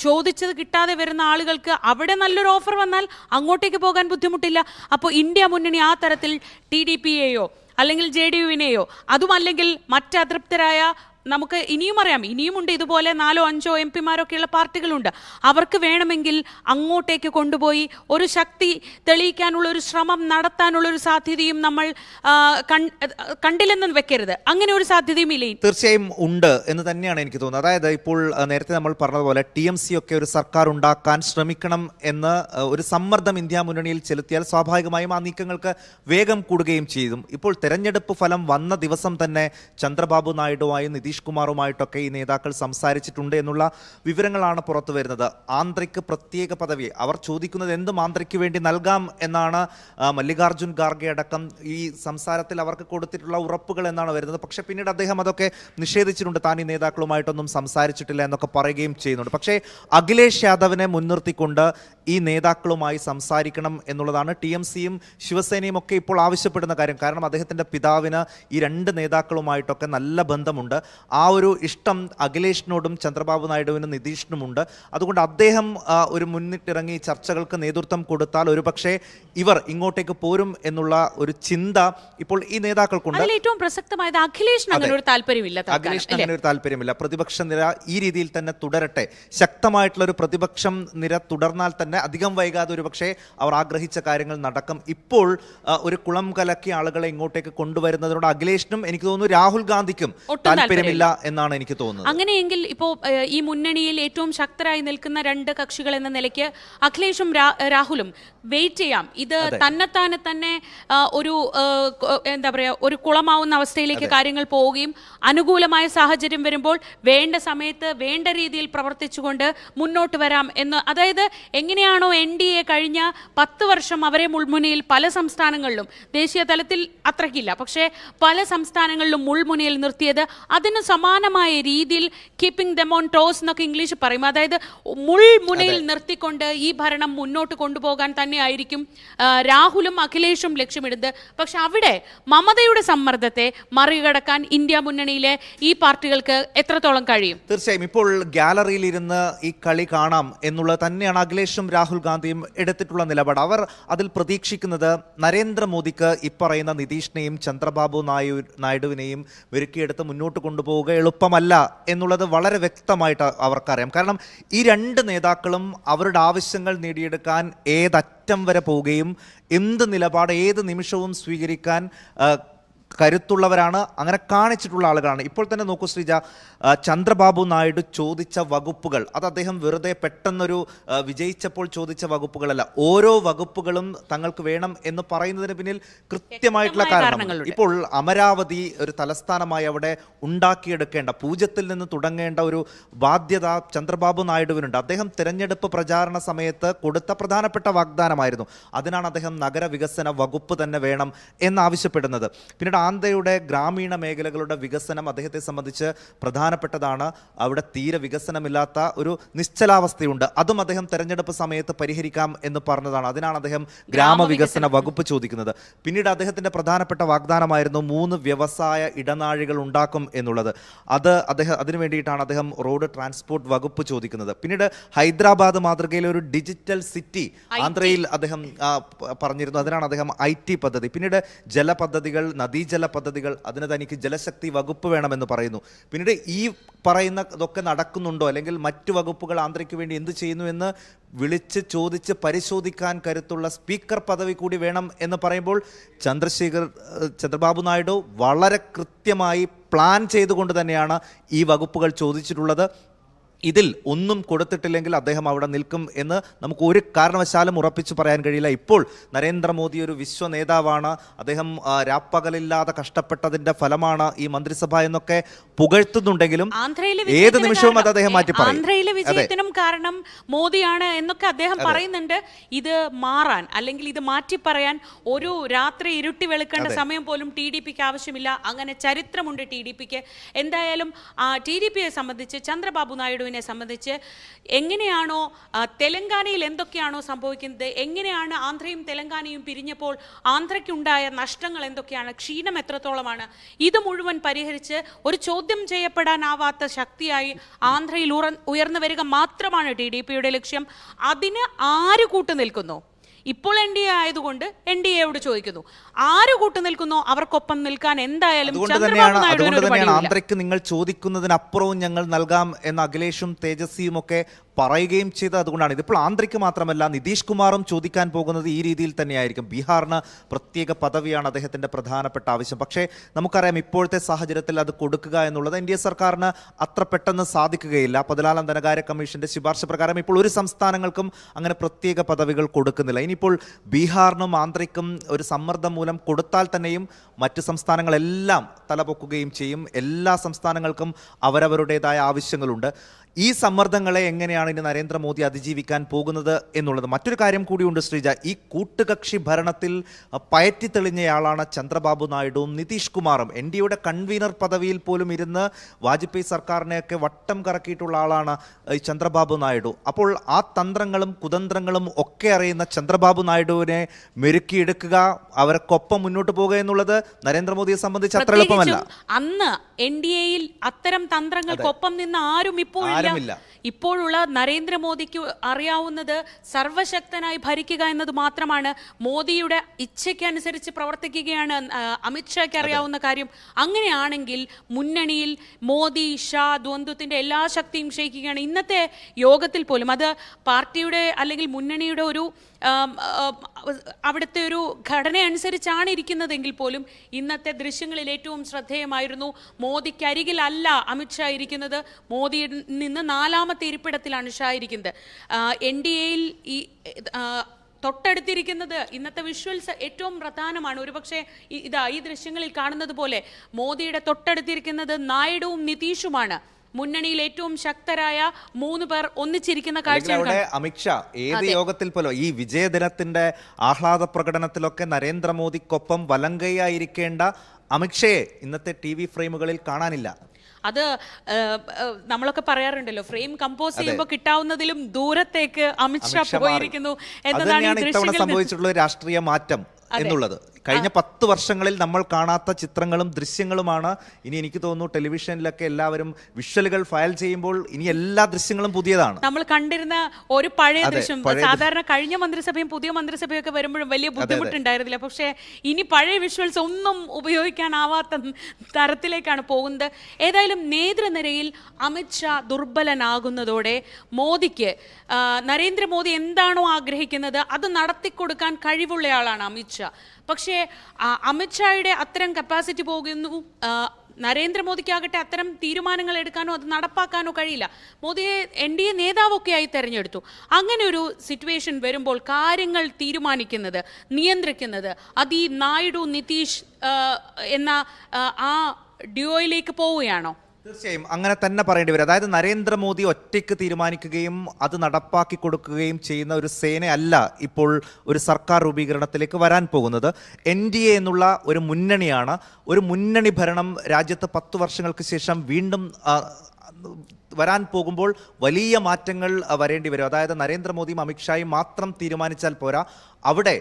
ചോദിച്ചത് കിട്ടാതെ വരുന്ന ആളുകൾക്ക് അവിടെ നല്ലൊരു ഓഫർ വന്നാൽ അങ്ങോട്ടേക്ക് പോകാൻ ബുദ്ധിമുട്ടില്ല. അപ്പോൾ ഇന്ത്യ മുന്നണി ആ തരത്തിൽ ടി ഡി പിയെയോ അല്ലെങ്കിൽ ജെ ഡി യുവിനെയോ അതുമല്ലെങ്കിൽ മറ്റ് അതൃപ്തരായ നമുക്ക് ഇനിയും അറിയാം. ഇനിയുമുണ്ട് ഇതുപോലെ നാലോ അഞ്ചോ എം പിമാരൊക്കെയുള്ള പാർട്ടികളുണ്ട്. അവർക്ക് വേണമെങ്കിൽ അങ്ങോട്ടേക്ക് കൊണ്ടുപോയി ഒരു ശക്തി തെളിയിക്കാനുള്ള ഒരു ശ്രമം നടത്താനുള്ള ഒരു സാധ്യതയും നമ്മൾ കണ്ടില്ലെന്ന് വെക്കരുത്. അങ്ങനെ ഒരു സാധ്യതയും ഇല്ല തീർച്ചയായും ഉണ്ട് എന്ന് തന്നെയാണ് എനിക്ക് തോന്നുന്നത്. അതായത് ഇപ്പോൾ നേരത്തെ നമ്മൾ പറഞ്ഞതുപോലെ ടി എം സി ഒക്കെ ഒരു സർക്കാർ ഉണ്ടാക്കാൻ ശ്രമിക്കണം എന്ന് ഒരു സമ്മർദ്ദം ഇന്ത്യ മുന്നണിയിൽ ചെലുത്തിയാൽ സ്വാഭാവികമായും ആ നീക്കങ്ങൾക്ക് വേഗം കൂടുകയും ചെയ്തു ഇപ്പോൾ തെരഞ്ഞെടുപ്പ് ഫലം വന്ന ദിവസം തന്നെ ചന്ദ്രബാബു നായിഡുവായും നിതീഷ് കുമാറുമായിട്ടൊക്കെ ഈ നേതാക്കൾ സംസാരിച്ചിട്ടുണ്ട് എന്നുള്ള വിവരങ്ങളാണ് പുറത്തു വരുന്നത്. ആന്ധ്രയ്ക്ക് പ്രത്യേക പദവി അവർ ചോദിക്കുന്നത് എന്തും ആന്ധ്രയ്ക്ക് വേണ്ടി നൽകാം എന്നാണ് മല്ലികാർജുൻ ഖാർഗെ അടക്കം ഈ സംസാരത്തിൽ അവർക്ക് കൊടുത്തിട്ടുള്ള ഉറപ്പുകൾ എന്നാണ് വരുന്നത്. പക്ഷേ പിന്നീട് അദ്ദേഹം അതൊക്കെ നിഷേധിച്ചിട്ടുണ്ട്. താൻ ഈ നേതാക്കളുമായിട്ടൊന്നും സംസാരിച്ചിട്ടില്ല എന്നൊക്കെ പറയുകയും ചെയ്യുന്നുണ്ട്. പക്ഷേ അഖിലേഷ് യാദവിനെ മുൻനിർത്തിക്കൊണ്ട് ഈ നേതാക്കളുമായി സംസാരിക്കണം എന്നുള്ളതാണ് ടി എം സിയും ശിവസേനയും ഒക്കെ ഇപ്പോൾ ആവശ്യപ്പെടുന്ന കാര്യം. കാരണം അദ്ദേഹത്തിന്റെ പിതാവിന് ഈ രണ്ട് നേതാക്കളുമായിട്ടൊക്കെ നല്ല ബന്ധമുണ്ട്. ആ ഒരു ഇഷ്ടം അഖിലേഷിനോടും ചന്ദ്രബാബു നായിഡുവിനും നിതീഷിനുമുണ്ട്. അതുകൊണ്ട് അദ്ദേഹം ഒരു മുന്നിട്ടിറങ്ങി ചർച്ചകൾക്ക് നേതൃത്വം കൊടുത്താൽ ഒരുപക്ഷെ ഇവർ ഇങ്ങോട്ടേക്ക് പോരും എന്നുള്ള ഒരു ചിന്ത ഇപ്പോൾ ഈ നേതാക്കൾക്കുണ്ട്. ഏറ്റവും പ്രസക്തമായത് അഖിലേഷിന് അങ്ങനെ ഒരു താല്പര്യമില്ല അഖിലേഷിന്? അങ്ങനെ ഒരു താല്പര്യമില്ല. പ്രതിപക്ഷ നിര ഈ രീതിയിൽ തന്നെ തുടരട്ടെ. ശക്തമായിട്ടുള്ള ഒരു പ്രതിപക്ഷം നിര തുടർന്നാൽ തന്നെ അധികം വൈകാതെ ഒരു പക്ഷേ അവർ ആഗ്രഹിച്ച കാര്യങ്ങൾ നടക്കും. ഇപ്പോൾ ഒരു കുളം കലക്കി ആളുകളെ ഇങ്ങോട്ടേക്ക് കൊണ്ടുവരുന്നതിനോട് അഖിലേഷിനും എനിക്ക് തോന്നുന്നു രാഹുൽ ഗാന്ധിക്കും ഒട്ടും താല്പര്യമില്ല എന്നാണ് എനിക്ക് തോന്നുന്നത്. അങ്ങനെയെങ്കിൽ ഇപ്പോൾ ഈ മുന്നണിയിൽ ഏറ്റവും ശക്തരായി നിൽക്കുന്ന രണ്ട് കക്ഷികൾ എന്ന നിലയ്ക്ക് അഖിലേഷും രാഹുലും വെയിറ്റ് ചെയ്യാം. ഇത് തന്നെത്താനെ തന്നെ ഒരു എന്താ പറയാ ഒരു കുളമാവുന്ന അവസ്ഥയിലേക്ക് കാര്യങ്ങൾ പോവുകയും അനുകൂലമായ സാഹചര്യം വരുമ്പോൾ വേണ്ട സമയത്ത് വേണ്ട രീതിയിൽ പ്രവർത്തിച്ചുകൊണ്ട് മുന്നോട്ട് വരാം എന്ന് അതായത് എങ്ങനെയാണോ എൻ ഡി എ കഴിഞ്ഞ പത്ത് വർഷം അവരെ മുൾമുനയിൽ പല സംസ്ഥാനങ്ങളിലും ദേശീയ തലത്തിൽ അത്രയ്ക്കില്ല പക്ഷേ പല സംസ്ഥാനങ്ങളിലും മുൾമുനയിൽ നിർത്തിയത് അതിന് സമാനമായ രീതിയിൽ കീപ്പിംഗ് ദം ഓൺ ടോസ് എന്നൊക്കെ ഇംഗ്ലീഷ് പറയും. അതായത് മുൾമുനയിൽ നിർത്തിക്കൊണ്ട് ഈ ഭരണം മുന്നോട്ട് കൊണ്ടുപോകാൻ തന്നെയായിരിക്കും ആയിരിക്കും രാഹുലും അഖിലേഷും ലക്ഷ്യമിടുന്നത്. പക്ഷെ അവിടെ മമതയുടെ സമ്മർദ്ദത്തെ മറികടക്കാൻ ഇന്ത്യ മുന്നണിയിലെ ഈ പാർട്ടികൾക്ക് എത്രത്തോളം കഴിയും? തീർച്ചയായും ഇപ്പോൾ ഗാലറിയിൽ ഇരുന്ന് ഈ കളി കാണാം എന്നുള്ളത് തന്നെയാണ് അഖിലേഷും രാഹുൽ ഗാന്ധിയും എടുത്തിട്ടുള്ള നിലപാട്. അവർ അതിൽ പ്രതീക്ഷിക്കുന്നത് നരേന്ദ്രമോദിക്ക് ഇപ്പറയുന്ന നിതീഷിനെയും ചന്ദ്രബാബു നായു നായിഡുവിനെയും ഒരുക്കിയെടുത്ത് മുന്നോട്ട് കൊണ്ടുപോവുക എളുപ്പമല്ല എന്നുള്ളത് വളരെ വ്യക്തമായിട്ട് അവർക്കറിയാം. കാരണം ഈ രണ്ട് നേതാക്കളും അവരുടെ ആവശ്യങ്ങൾ നേടിയെടുക്കാൻ ഏതറ്റം വരെ പോവുകയും എന്ത് നിലപാട് ഏത് നിമിഷവും സ്വീകരിക്കാൻ കരുത്തുള്ളവരാണ്. അങ്ങനെ കാണിച്ചിട്ടുള്ള ആളുകളാണ്. ഇപ്പോൾ തന്നെ നോക്കൂ ശ്രീജ ചന്ദ്രബാബു നായിഡു ചോദിച്ച വകുപ്പുകൾ. അത് അദ്ദേഹം വെറുതെ പെട്ടെന്നൊരു വിജയിച്ചപ്പോൾ ചോദിച്ച വകുപ്പുകളല്ല. ഓരോ വകുപ്പുകളും തങ്ങൾക്ക് വേണം എന്ന് പറയുന്നതിന് പിന്നിൽ കൃത്യമായിട്ടുള്ള കാരണങ്ങൾ. കാരണം ഇപ്പോൾ അമരാവതി ഒരു തലസ്ഥാനമായി അവിടെ ഉണ്ടാക്കിയെടുക്കേണ്ട പൂജത്തിൽ നിന്ന് തുടങ്ങേണ്ട ഒരു ബാധ്യത ചന്ദ്രബാബു നായിഡുവിനുണ്ട്. അദ്ദേഹം തിരഞ്ഞെടുപ്പ് പ്രചാരണ സമയത്ത് കൊടുത്ത പ്രധാനപ്പെട്ട വാഗ്ദാനമായിരുന്നു. അതിനാണ് അദ്ദേഹം നഗരവികസന വകുപ്പ് തന്നെ വേണം എന്നാവശ്യപ്പെടുന്നത്. പിന്നീട് ആന്ധ്രയുടെ ഗ്രാമീണ മേഖലകളുടെ വികസനം അദ്ദേഹത്തെ സംബന്ധിച്ച് പ്രധാനപ്പെട്ടതാണ്. അവിടെ തീരെ വികസനമില്ലാത്ത ഒരു നിശ്ചലാവസ്ഥയുണ്ട്. അതും അദ്ദേഹം തെരഞ്ഞെടുപ്പ് സമയത്ത് പരിഹരിക്കാം എന്ന് പറഞ്ഞതാണ്. അതിനാണ് അദ്ദേഹം ഗ്രാമവികസന വകുപ്പ് ചോദിക്കുന്നത്. പിന്നീട് അദ്ദേഹത്തിന്റെ പ്രധാനപ്പെട്ട വാഗ്ദാനമായിരുന്നു മൂന്ന് വ്യവസായ ഇടനാഴികൾ ഉണ്ടാക്കും എന്നുള്ളത്. അത് അദ്ദേഹം അതിനു വേണ്ടിയിട്ടാണ് അദ്ദേഹം റോഡ് ട്രാൻസ്പോർട്ട് വകുപ്പ് ചോദിക്കുന്നത്. പിന്നീട് ഹൈദരാബാദ് മാതൃകയിലെ ഒരു ഡിജിറ്റൽ സിറ്റി ആന്ധ്രയിൽ അദ്ദേഹം പറഞ്ഞിരുന്നു. അതിനാണ് അദ്ദേഹം ഐ ടി പദ്ധതി. പിന്നീട് ജലപദ്ധതികൾ നദീജല പദ്ധതികൾ അതിന് തനിക്ക് ജലശക്തി വകുപ്പ് വേണമെന്ന് പറയുന്നു. പിന്നീട് ഈ പറയുന്ന ഇതൊക്കെ നടക്കുന്നുണ്ടോ? അല്ലെങ്കിൽ മറ്റു വകുപ്പുകൾ ആന്ധ്രയ്ക്ക് വേണ്ടി എന്ത് ചെയ്യുന്നു എന്ന് വിളിച്ച് ചോദിച്ച് പരിശോധിക്കാൻ കരുത്തുള്ള സ്പീക്കർ പദവി കൂടി വേണം എന്ന് പറയുമ്പോൾ ചന്ദ്രശേഖർ ചന്ദ്രബാബു നായിഡു വളരെ കൃത്യമായി പ്ലാൻ ചെയ്തുകൊണ്ട് തന്നെയാണ് ഈ വകുപ്പുകൾ ചോദിച്ചിട്ടുള്ളത്. ഇതിൽ ഒന്നും കൊടുത്തിട്ടില്ലെങ്കിൽ അദ്ദേഹം അവിടെ നിൽക്കും എന്ന് നമുക്ക് ഒരു കാരണവശാലും ഉറപ്പിച്ചു പറയാൻ കഴിയില്ല. ഇപ്പോൾ നരേന്ദ്രമോദി ഒരു വിശ്വ നേതാവാണ്. അദ്ദേഹം രാപ്പകലില്ലാതെ കഷ്ടപ്പെട്ടതിന്റെ ഫലമാണ് ഈ മന്ത്രിസഭ എന്നൊക്കെ പുകഴ്ത്തുന്നുണ്ടെങ്കിലും ഏത് നിമിഷവും അത് അദ്ദേഹം മാറ്റി പറയും. ആന്ധ്രയിലെ വിജയത്തിനും കാരണം മോദിയാണ് എന്നൊക്കെ അദ്ദേഹം പറയുന്നുണ്ട്. ഇത് മാറാൻ അല്ലെങ്കിൽ ഇത് മാറ്റി പറയാൻ ഒരു രാത്രി ഇരുട്ടി വെളുക്കേണ്ട സമയം പോലും ടി ഡി പിക്ക് ആവശ്യമില്ല. അങ്ങനെ ചരിത്രമുണ്ട് ടി ഡി പിക്ക്. എന്തായാലും ടി ഡി പിയെ സംബന്ധിച്ച് ചന്ദ്രബാബു നായിഡുവിനെ സംബന്ധിച്ച് എങ്ങനെയാണോ തെലങ്കാനയിൽ എന്തൊക്കെയാണോ സംഭവിക്കുന്നത് എങ്ങനെയാണ് ആന്ധ്രയും തെലങ്കാനയും പിരിഞ്ഞപ്പോൾ ആന്ധ്രയ്ക്കുണ്ടായ നഷ്ടങ്ങൾ എന്തൊക്കെയാണ് ക്ഷീണം എത്രത്തോളമാണ് ഇത് മുഴുവൻ പരിഹരിച്ച് ഒരു ചോദ്യം ചെയ്യപ്പെടാനാവാത്ത ശക്തിയായി ആന്ധ്രയിൽ ഉയർന്നു വരിക മാത്രമാണ് ടി ഡി പിയുടെ ലക്ഷ്യം. അതിന് ആര് കൂട്ടു നിൽക്കുന്നു ഇപ്പോൾ എൻ ഡി എ ആയതുകൊണ്ട് എൻ ഡി എയോട് ചോദിക്കുന്നു ആര് കൂട്ടുനിൽക്കുന്നോ അവർക്കൊപ്പം നിൽക്കാൻ എന്തായാലും അതുകൊണ്ട് തന്നെയാണ്. ആന്ധ്രയ്ക്ക് നിങ്ങൾ ചോദിക്കുന്നതിനപ്പുറവും ഞങ്ങൾ നൽകാം എന്ന അഖിലേഷും തേജസ്വിയും ഒക്കെ പറയുകയും ചെയ്തത് അതുകൊണ്ടാണ്. ഇതിപ്പോൾ ആന്ധ്രയ്ക്ക് മാത്രമല്ല നിതീഷ് കുമാറും ചോദിക്കാൻ പോകുന്നത് ഈ രീതിയിൽ തന്നെയായിരിക്കും. ബീഹാറിന് പ്രത്യേക പദവിയാണ് അദ്ദേഹത്തിന്റെ പ്രധാനപ്പെട്ട ആവശ്യം. പക്ഷേ നമുക്കറിയാം ഇപ്പോഴത്തെ സാഹചര്യത്തിൽ അത് കൊടുക്കുക എന്നുള്ളത് എൻ ഡി എ സർക്കാരിന് അത്ര പെട്ടെന്ന് സാധിക്കുകയില്ല. പതിനാലാം ധനകാര്യ കമ്മീഷന്റെ ശുപാർശ പ്രകാരം ഇപ്പോൾ ഒരു സംസ്ഥാനങ്ങൾക്കും അങ്ങനെ പ്രത്യേക പദവികൾ കൊടുക്കുന്നില്ല. ഇനിയിപ്പോൾ ബീഹാറിനും ആന്ധ്രയ്ക്കും ഒരു സമ്മർദ്ദം മൂലം കൊടുത്താൽ തന്നെയും മറ്റ് സംസ്ഥാനങ്ങളെല്ലാം തലപൊക്കുകയും ചെയ്യും. എല്ലാ സംസ്ഥാനങ്ങൾക്കും അവരവരുടേതായ ആവശ്യങ്ങളുണ്ട്. ഈ സമ്മർദ്ദങ്ങളെ എങ്ങനെയാണ് ഇനി നരേന്ദ്രമോദി അതിജീവിക്കാൻ പോകുന്നത് എന്നുള്ളത് മറ്റൊരു കാര്യം കൂടിയുണ്ട് ശ്രീജ. ഈ കൂട്ടുകക്ഷി ഭരണത്തിൽ പയറ്റി തെളിഞ്ഞയാളാണ് ചന്ദ്രബാബു നായിഡുവും നിതീഷ് കുമാറും. എൻ ഡി എയുടെ കൺവീനർ പദവിയിൽ പോലും ഇരുന്ന് വാജ്പേയി സർക്കാരിനെയൊക്കെ വട്ടം കറക്കിയിട്ടുള്ള ആളാണ് ഈ ചന്ദ്രബാബു നായിഡു. അപ്പോൾ ആ തന്ത്രങ്ങളും കുതന്ത്രങ്ങളും ഒക്കെ അറിയുന്ന ചന്ദ്രബാബു നായിഡുവിനെ മെരുക്കിയെടുക്കുക അവർക്കൊപ്പം മുന്നോട്ട് പോകുക എന്നുള്ളത് നരേന്ദ്രമോദിയെ സംബന്ധിച്ച് അത്ര എളുപ്പമല്ല. അന്ന് എൻ ഡി എയിൽ അത്തരം തന്ത്രങ്ങൾക്കൊപ്പം നിന്ന് ആരും ഇപ്പോഴില്ല ആരുമില്ല. ഇപ്പോഴുള്ള നരേന്ദ്രമോദിക്ക് അറിയാവുന്നത് സർവശക്തനായി ഭരിക്കുക എന്നത് മാത്രമാണ്. മോദിയുടെ ഇച്ഛയ്ക്കനുസരിച്ച് പ്രവർത്തിക്കുകയാണ് അമിത്ഷാക്ക് അമിത്ഷായ്ക്ക് അറിയാവുന്ന കാര്യം. അങ്ങനെയാണെങ്കിൽ മുന്നണിയിൽ മോദി ഷാ ദ്വന്ദ്വത്തിന്റെ എല്ലാ ശക്തിയും ക്ഷയിക്കുകയാണ്. ഇന്നത്തെ യോഗത്തിൽ പോലും അത് പാർട്ടിയുടെ അല്ലെങ്കിൽ മുന്നണിയുടെ ഒരു അവിടുത്തെ ഒരു ഘടന അനുസരിച്ചാണ് ഇരിക്കുന്നതെങ്കിൽ പോലും ഇന്നത്തെ ദൃശ്യങ്ങളിൽ ഏറ്റവും ശ്രദ്ധേയമായിരുന്നു മോദിക്കരികിലല്ല അമിത്ഷാ ഇരിക്കുന്നത്. മോദിയിൽ നിന്ന് നാലാമത്തെ ഇരിപ്പിടത്തിലാണ് ഷാ ഇരിക്കുന്നത്. എൻ ഡി എയിൽ ഈ തൊട്ടടുത്തിരിക്കുന്നത് ഇന്നത്തെ വിഷ്വൽസ് ഏറ്റവും പ്രധാനമാണ്. ഒരുപക്ഷെ ഇതാ ഈ ദൃശ്യങ്ങളിൽ കാണുന്നത് പോലെ മോദിയുടെ തൊട്ടടുത്തിരിക്കുന്നത് നായിഡുവും നിതീഷുമാണ്. മുന്നണിയിൽ ഏറ്റവും ശക്തരായ മൂന്ന് പേർ ഒന്നിച്ചിരിക്കുന്ന കാഴ്ച കാഴ്ചയാണ് അവിടെ അമിത്ഷാ ഏത് യോഗത്തിൽ പോലും ഈ വിജയദിനത്തിന്റെ ആഹ്ലാദ പ്രകടനത്തിലൊക്കെ നരേന്ദ്രമോദിക്കൊപ്പം വലങ്കയായിരിക്കേണ്ട അമിത്ഷയെ ഇന്നത്തെ ടി വി ഫ്രെയിമുകളിൽ കാണാനില്ല. അത് നമ്മളൊക്കെ പറയാറുണ്ടല്ലോ ഫ്രെയിം കമ്പോസ് ചെയ്യുമ്പോൾ കിട്ടാവുന്നതിലും ദൂരത്തേക്ക് അമിത്ഷാ പോയിരിക്കുന്നു എന്നതാണ് സംഭവിച്ചിട്ടുള്ള രാഷ്ട്രീയ മാറ്റം എന്നുള്ളത്. കഴിഞ്ഞ പത്ത് വർഷങ്ങളിൽ നമ്മൾ കാണാത്ത ചിത്രങ്ങളും ദൃശ്യങ്ങളുമാണ്. ഇനി എനിക്ക് തോന്നുന്നു ടെലിവിഷനിലൊക്കെ എല്ലാവരും വിഷ്വലുകൾ ഫയൽ ചെയ്യുമ്പോൾ ഇനി എല്ലാ ദൃശ്യങ്ങളും പുതിയതാണ്. നമ്മൾ കണ്ടിരുന്ന ഒരു പഴയ ദൃശ്യം സാധാരണ കഴിഞ്ഞ മന്ത്രിസഭയും പുതിയ മന്ത്രിസഭയും ഒക്കെ വരുമ്പോഴും വലിയ ബുദ്ധിമുട്ടുണ്ടായിരുന്നില്ല. പക്ഷേ ഇനി പഴയ വിഷ്വൽസ് ഒന്നും ഉപയോഗിക്കാനാവാത്ത തരത്തിലേക്കാണ് പോകുന്നത്. ഏതായാലും നേതൃനിരയിൽ അമിത്ഷാ ദുർബലനാകുന്നതോടെ മോദിക്ക് നരേന്ദ്രമോദി എന്താണോ ആഗ്രഹിക്കുന്നത് അത് നടത്തിക്കൊടുക്കാൻ കഴിവുള്ളയാളാണ് അമിത്ഷാ പക്ഷേ അമിത്ഷായുടെ അത്തരം കപ്പാസിറ്റി പോകുന്നു നരേന്ദ്രമോദിക്കാകട്ടെ അത്തരം തീരുമാനങ്ങൾ എടുക്കാനോ അത് നടപ്പാക്കാനോ കഴിയില്ല. മോദിയെ എൻ ഡി എ നേതാവൊക്കെയായി തെരഞ്ഞെടുത്തു. അങ്ങനെ ഒരു സിറ്റുവേഷൻ വരുമ്പോൾ കാര്യങ്ങൾ തീരുമാനിക്കുന്നത് നിയന്ത്രിക്കുന്നത് അത് ഈ നായിഡു നിതീഷ് എന്ന ആ, ഡ്യൂയിലേക്ക് പോവുകയാണോ? തീർച്ചയായും അങ്ങനെ തന്നെ പറയേണ്ടി വരും. അതായത് നരേന്ദ്രമോദി ഒറ്റയ്ക്ക് തീരുമാനിക്കുകയും അത് നടപ്പാക്കി കൊടുക്കുകയും ചെയ്യുന്ന ഒരു സേനയല്ല ഇപ്പോൾ ഒരു സർക്കാർ രൂപീകരണത്തിലേക്ക് വരാൻ പോകുന്നത്. എൻ ഡി എ എന്നുള്ള ഒരു മുന്നണിയാണ്. ഒരു മുന്നണി ഭരണം രാജ്യത്ത് പത്ത് വർഷങ്ങൾക്ക് ശേഷം വീണ്ടും വരാൻ പോകുമ്പോൾ വലിയ മാറ്റങ്ങൾ വരേണ്ടി വരും. അതായത് നരേന്ദ്രമോദിയും അമിത്ഷായും മാത്രം തീരുമാനിച്ചാൽ പോരാ. അവിടെ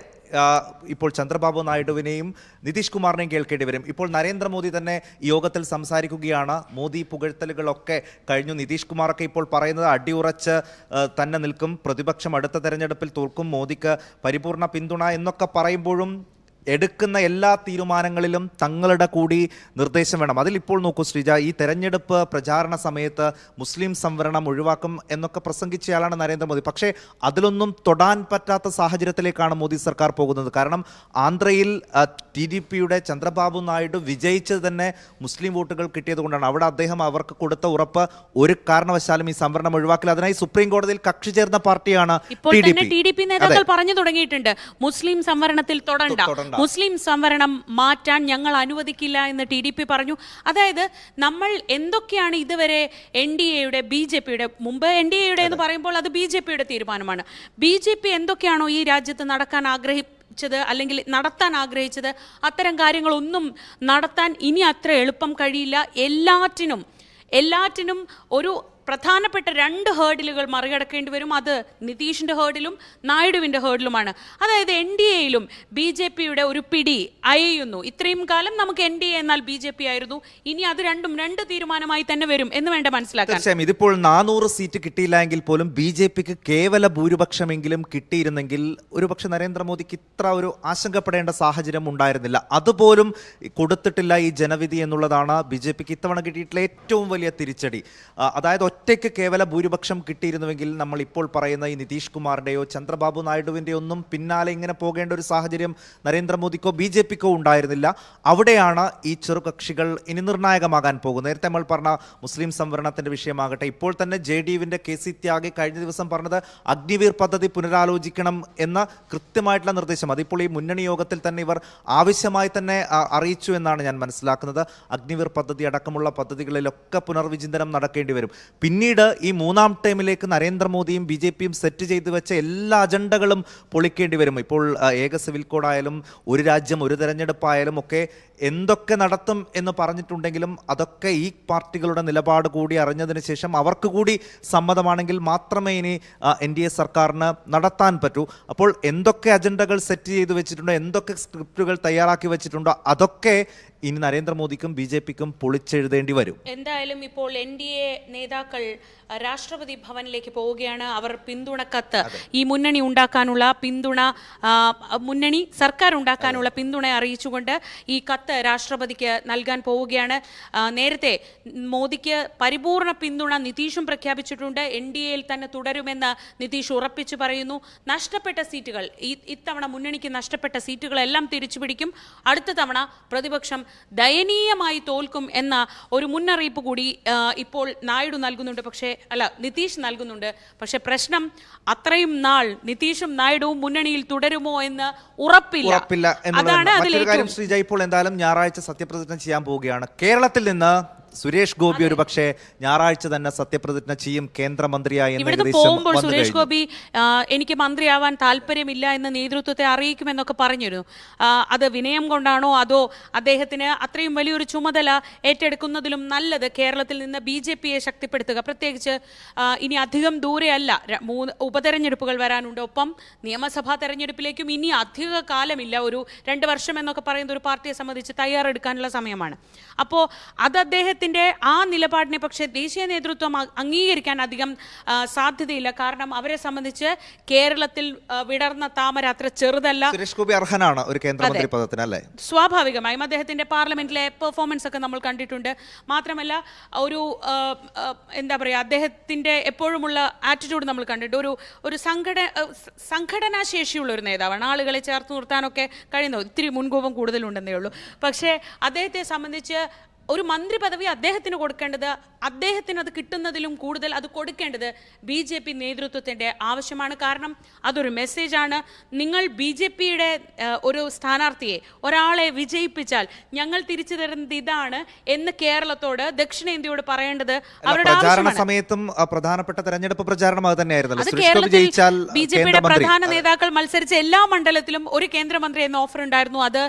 ഇപ്പോൾ ചന്ദ്രബാബു നായിഡുവിനെയും നിതീഷ് കുമാറിനെയും കേൾക്കേണ്ടി വരും. ഇപ്പോൾ നരേന്ദ്രമോദി തന്നെ യോഗത്തിൽ സംസാരിക്കുകയാണ്. മോദി പുകഴ്ത്തലുകളൊക്കെ കഴിഞ്ഞു. നിതീഷ് കുമാറൊക്കെ ഇപ്പോൾ പറയുന്നത് അടിയുറച്ച് തന്നെ നിൽക്കും. പ്രതിപക്ഷം അടുത്ത തെരഞ്ഞെടുപ്പിൽ തോൽക്കും. മോദിക്ക് പരിപൂർണ പിന്തുണ എന്നൊക്കെ പറയുമ്പോഴും എടുക്കുന്ന എല്ലാ തീരുമാനങ്ങളിലും തങ്ങളുടെ കൂടി നിർദ്ദേശം വേണം. അതിലിപ്പോൾ നോക്കൂ ശ്രീജ ഈ തെരഞ്ഞെടുപ്പ് പ്രചാരണ സമയത്ത് മുസ്ലിം സംവരണം ഒഴിവാക്കും എന്നൊക്കെ പ്രസംഗിച്ചയാളാണ് നരേന്ദ്രമോദി. പക്ഷേ അതിലൊന്നും തൊടാൻ പറ്റാത്ത സാഹചര്യത്തിലേക്കാണ് മോദി സർക്കാർ പോകുന്നത്. കാരണം ആന്ധ്രയിൽ ടി ഡി പിയുടെ ചന്ദ്രബാബു നായിഡു വിജയിച്ചത് തന്നെ മുസ്ലിം വോട്ടുകൾ കിട്ടിയത് കൊണ്ടാണ്. അവിടെ അദ്ദേഹം അവർക്ക് കൊടുത്ത ഉറപ്പ് ഒരു കാരണവശാലും ഈ സംവരണം ഒഴിവാക്കില്ല. അതിനായി സുപ്രീം കോടതിയിൽ കക്ഷി ചേർന്ന പാർട്ടിയാണ് ഇപ്പോൾ ടി ഡി തന്നെ ടി ഡി പി നേതാക്കൾ പറഞ്ഞു തുടങ്ങിയിട്ടുണ്ട്. മുസ്ലിം സംവരണത്തിൽ തൊടണ്ട. മുസ്ലിം സംവരണം മാറ്റാൻ ഞങ്ങൾ അനുവദിക്കില്ല എന്ന് ടി ഡി പി പറഞ്ഞു. അതായത് നമ്മൾ എന്തൊക്കെയാണ് ഇതുവരെ എൻ ഡി എയുടെ ബി ജെ പിയുടെ മുമ്പ് എൻ ഡി എയുടെ എന്ന് പറയുമ്പോൾ അത് ബി ജെ പിയുടെ തീരുമാനമാണ്. ബി ജെ പി എന്തൊക്കെയാണോ ഈ രാജ്യത്ത് നടക്കാൻ ആഗ്രഹിച്ചത് അല്ലെങ്കിൽ നടത്താൻ ആഗ്രഹിച്ചത് അത്തരം കാര്യങ്ങളൊന്നും നടത്താൻ ഇനി അത്ര എളുപ്പം കഴിയില്ല. എല്ലാറ്റിനും എല്ലാറ്റിനും ഒരു പ്രധാനപ്പെട്ട രണ്ട് ഹേർഡിലുകൾ മറികടക്കേണ്ടി വരും. അത് നിതീഷിന്റെ ഹേർഡിലും നായിഡുവിന്റെ ഹേർഡിലുമാണ്. അതായത് എൻ ഡി എയിലും ബി ജെ പിയുടെ ഒരു പിടി അയയുന്നു. ഇത്രയും കാലം നമുക്ക് എൻ ഡി എ എന്നാൽ ബി ജെ പി ആയിരുന്നു. ഇനി അത് രണ്ടും രണ്ട് തീരുമാനമായി തന്നെ വരും എന്ന് വേണ്ട മനസ്സിലാക്കാൻ. തീർച്ചയായും ഇതിപ്പോൾ നാനൂറ് സീറ്റ് കിട്ടിയില്ല എങ്കിൽ പോലും ബി ജെ പിക്ക് കേവല ഭൂരിപക്ഷമെങ്കിലും കിട്ടിയിരുന്നെങ്കിൽ ഒരുപക്ഷെ നരേന്ദ്രമോദിക്ക് ഇത്ര ഒരു ആശങ്കപ്പെടേണ്ട സാഹചര്യം ഉണ്ടായിരുന്നില്ല. അതുപോലും കൊടുത്തിട്ടില്ല ഈ ജനവിധി എന്നുള്ളതാണ് ബി ജെ പിക്ക് ഇത്തവണ കിട്ടിയിട്ടുള്ള ഏറ്റവും വലിയ തിരിച്ചടി. അതായത് ഒറ്റയ്ക്ക് കേവല ഭൂരിപക്ഷം കിട്ടിയിരുന്നുവെങ്കിൽ നമ്മൾ ഇപ്പോൾ പറയുന്ന ഈ നിതീഷ് കുമാറിന്റെയോ ചന്ദ്രബാബു നായിഡുവിന്റെയോ ഒന്നും പിന്നാലെ ഇങ്ങനെ പോകേണ്ട ഒരു സാഹചര്യം നരേന്ദ്രമോദിക്കോ ബി ജെ പിക്കോ ഉണ്ടായിരുന്നില്ല. അവിടെയാണ് ഈ ചെറുകക്ഷികൾ ഇനി നിർണായകമാകാൻ പോകുന്നത്. നേരത്തെ നമ്മൾ പറഞ്ഞ മുസ്ലിം സംവരണത്തിന്റെ വിഷയമാകട്ടെ ഇപ്പോൾ തന്നെ ജെ ഡി യുവിന്റെ കെ സി ത്യാഗി കഴിഞ്ഞ ദിവസം പറഞ്ഞത് അഗ്നിവീർ പദ്ധതി പുനരാലോചിക്കണം എന്ന കൃത്യമായിട്ടുള്ള നിർദ്ദേശം. അതിപ്പോൾ ഈ മുന്നണി യോഗത്തിൽ തന്നെ ഇവർ ആവശ്യമായി തന്നെ അറിയിച്ചു എന്നാണ് ഞാൻ മനസ്സിലാക്കുന്നത്. അഗ്നിവീർ പദ്ധതി അടക്കമുള്ള പദ്ധതികളിലൊക്കെ പുനർവിചിന്തനം നടക്കേണ്ടി വരും. പിന്നീട് ഈ മൂന്നാം ടൈമിലേക്ക് നരേന്ദ്രമോദിയും ബി ജെ പിയും സെറ്റ് ചെയ്തു വെച്ച എല്ലാ അജണ്ടകളും പൊളിക്കേണ്ടി വരും. ഇപ്പോൾ ഏക സിവിൽ കോഡായാലും ഒരു രാജ്യം ഒരു തെരഞ്ഞെടുപ്പായാലും ഒക്കെ എന്തൊക്കെ നടത്തും എന്ന് പറഞ്ഞിട്ടുണ്ടെങ്കിലും അതൊക്കെ ഈ പാർട്ടികളുടെ നിലപാട് കൂടി അറിഞ്ഞതിന് ശേഷം അവർക്ക് കൂടി സമ്മതമാണെങ്കിൽ മാത്രമേ ഇനി എൻ ഡി എ സർക്കാരിന് നടത്താൻ പറ്റൂ. അപ്പോൾ എന്തൊക്കെ അജണ്ടകൾ സെറ്റ് ചെയ്ത് വെച്ചിട്ടുണ്ടോ എന്തൊക്കെ സ്ക്രിപ്റ്റുകൾ തയ്യാറാക്കി വെച്ചിട്ടുണ്ടോ അതൊക്കെ ഇനി നരേന്ദ്രമോദിക്കും ബി ജെ പിക്കും പൊളിച്ചെഴുതേണ്ടി വരും. എന്തായാലും ഇപ്പോൾ എൻ ഡി എ നേതാക്കൾ രാഷ്ട്രപതി ഭവനിലേക്ക് പോവുകയാണ്. അവർ പിന്തുണ കത്ത് ഈ മുന്നണി ഉണ്ടാക്കാനുള്ള പിന്തുണ മുന്നണി സർക്കാർ ഉണ്ടാക്കാനുള്ള പിന്തുണ അറിയിച്ചുകൊണ്ട് ഈ കത്ത് രാഷ്ട്രപതിക്ക് നൽകാൻ പോവുകയാണ്. നേരത്തെ മോദിക്ക് പരിപൂർണ പിന്തുണ നിതീഷും പ്രഖ്യാപിച്ചിട്ടുണ്ട്. എൻ ഡി എയിൽ തന്നെ തുടരുമെന്ന് നിതീഷ് ഉറപ്പിച്ചു പറയുന്നു. നഷ്ടപ്പെട്ട സീറ്റുകൾ ഇത്തവണ മുന്നണിക്ക് നഷ്ടപ്പെട്ട സീറ്റുകളെല്ലാം തിരിച്ചു പിടിക്കും അടുത്ത തവണ പ്രതിപക്ഷം ദയനീയമായി തോൽക്കും എന്ന ഒരു മുന്നറിയിപ്പ് കൂടി ഇപ്പോൾ നായിഡു നൽകുന്നുണ്ട്. പക്ഷേ അല്ല നിതീഷ് നൽകുന്നുണ്ട്. പക്ഷെ പ്രശ്നം അത്രയും നാൾ നിതീഷും നായിഡുവും മുന്നണിയിൽ തുടരുമോ എന്ന് ഉറപ്പില്ല. അതാണ് അതിലേക്ക് ശ്രീജ ഇപ്പോൾ എന്തായാലും ഞായറാഴ്ച സത്യപ്രതിജ്ഞ ചെയ്യാൻ പോവുകയാണ്. കേരളത്തിൽ നിന്ന് സുരേഷ് ഗോപി ഒരു പക്ഷേ ഞായറാഴ്ച തന്നെ സത്യപ്രതിജ്ഞ ചെയ്യും കേന്ദ്രമന്ത്രിയായി ഇവിടുന്ന് പോകുമ്പോൾ സുരേഷ് ഗോപി എനിക്ക് മന്ത്രിയാവാൻ താല്പര്യമില്ല എന്ന് നേതൃത്വത്തെ അറിയിക്കുമെന്നൊക്കെ പറഞ്ഞിരുന്നു. അത് വിനയം കൊണ്ടാണോ അതോ അദ്ദേഹത്തിന് അത്രയും വലിയൊരു ചുമതല ഏറ്റെടുക്കുന്നതിലും നല്ലത് കേരളത്തിൽ നിന്ന് ബി ജെ പിയെ ശക്തിപ്പെടുത്തുക. പ്രത്യേകിച്ച് ഇനി അധികം ദൂരെയല്ല മൂന്ന് ഉപതെരഞ്ഞെടുപ്പുകൾ വരാനുണ്ട്. ഒപ്പം നിയമസഭാ തെരഞ്ഞെടുപ്പിലേക്കും ഇനി അധിക കാലമില്ല. ഒരു രണ്ട് വർഷം എന്നൊക്കെ പറയുന്ന ഒരു പാർട്ടിയെ സംബന്ധിച്ച് തയ്യാറെടുക്കാനുള്ള സമയമാണ്. അപ്പോൾ അത് അദ്ദേഹത്തെ അദ്ദേഹത്തിന്റെ ആ നിലപാടിനെ പക്ഷേ ദേശീയ നേതൃത്വം അംഗീകരിക്കാൻ അധികം സാധ്യതയില്ല. കാരണം അവരെ സംബന്ധിച്ച് കേരളത്തിൽ വിടർന്ന താമര അത്ര ചെറുതല്ല. സുരേഷ് ഗോപി അർഹനാണ് ഒരു കേന്ദ്രമന്ത്രി പദത്തിന് അല്ലേ സ്വാഭാവികമായും അദ്ദേഹത്തിന്റെ പാർലമെന്റിലെ പെർഫോമൻസ് ഒക്കെ നമ്മൾ കണ്ടിട്ടുണ്ട്. മാത്രമല്ല ഒരു എന്താ പറയുക അദ്ദേഹത്തിന്റെ എപ്പോഴുമുള്ള ആറ്റിറ്റ്യൂഡ് നമ്മൾ കണ്ടിട്ടുണ്ട്. ഒരു ഒരു സംഘട സംഘടനാശേഷിയുള്ള സംഘടനാ ശേഷിയുള്ള ഒരു നേതാവാണ്. ആളുകളെ ചേർത്ത് നിർത്താനൊക്കെ കഴിയുന്ന ഇത്തിരി മുൻകോപം കൂടുതലുണ്ടെന്നേ ഉള്ളൂ. പക്ഷേ അദ്ദേഹത്തെ സംബന്ധിച്ച് ഒരു മന്ത്രി പദവി അദ്ദേഹത്തിന് കൊടുക്കേണ്ടത് അദ്ദേഹത്തിന് അത് കിട്ടുന്നതിലും കൂടുതൽ അത് കൊടുക്കേണ്ടത് ബി ജെ പി നേതൃത്വത്തിന്റെ ആവശ്യമാണ്. കാരണം അതൊരു മെസ്സേജാണ്. നിങ്ങൾ ബി ജെ പിയുടെ ഒരു സ്ഥാനാർത്ഥിയെ ഒരാളെ വിജയിപ്പിച്ചാൽ ഞങ്ങൾ തിരിച്ചു തരുന്നത് ഇതാണ് എന്ന് കേരളത്തോട് ദക്ഷിണേന്ത്യയോട് പറയേണ്ടത് അവരുടെ സമയത്തും പ്രധാനപ്പെട്ട തെരഞ്ഞെടുപ്പ് പ്രചാരണം അത് തന്നെയായിരുന്നു അത് കേരളത്തിൽ ബി ജെ പിയുടെ പ്രധാന നേതാക്കൾ മത്സരിച്ച എല്ലാ മണ്ഡലത്തിലും ഒരു കേന്ദ്രമന്ത്രി എന്ന ഓഫർ ഉണ്ടായിരുന്നു. അത്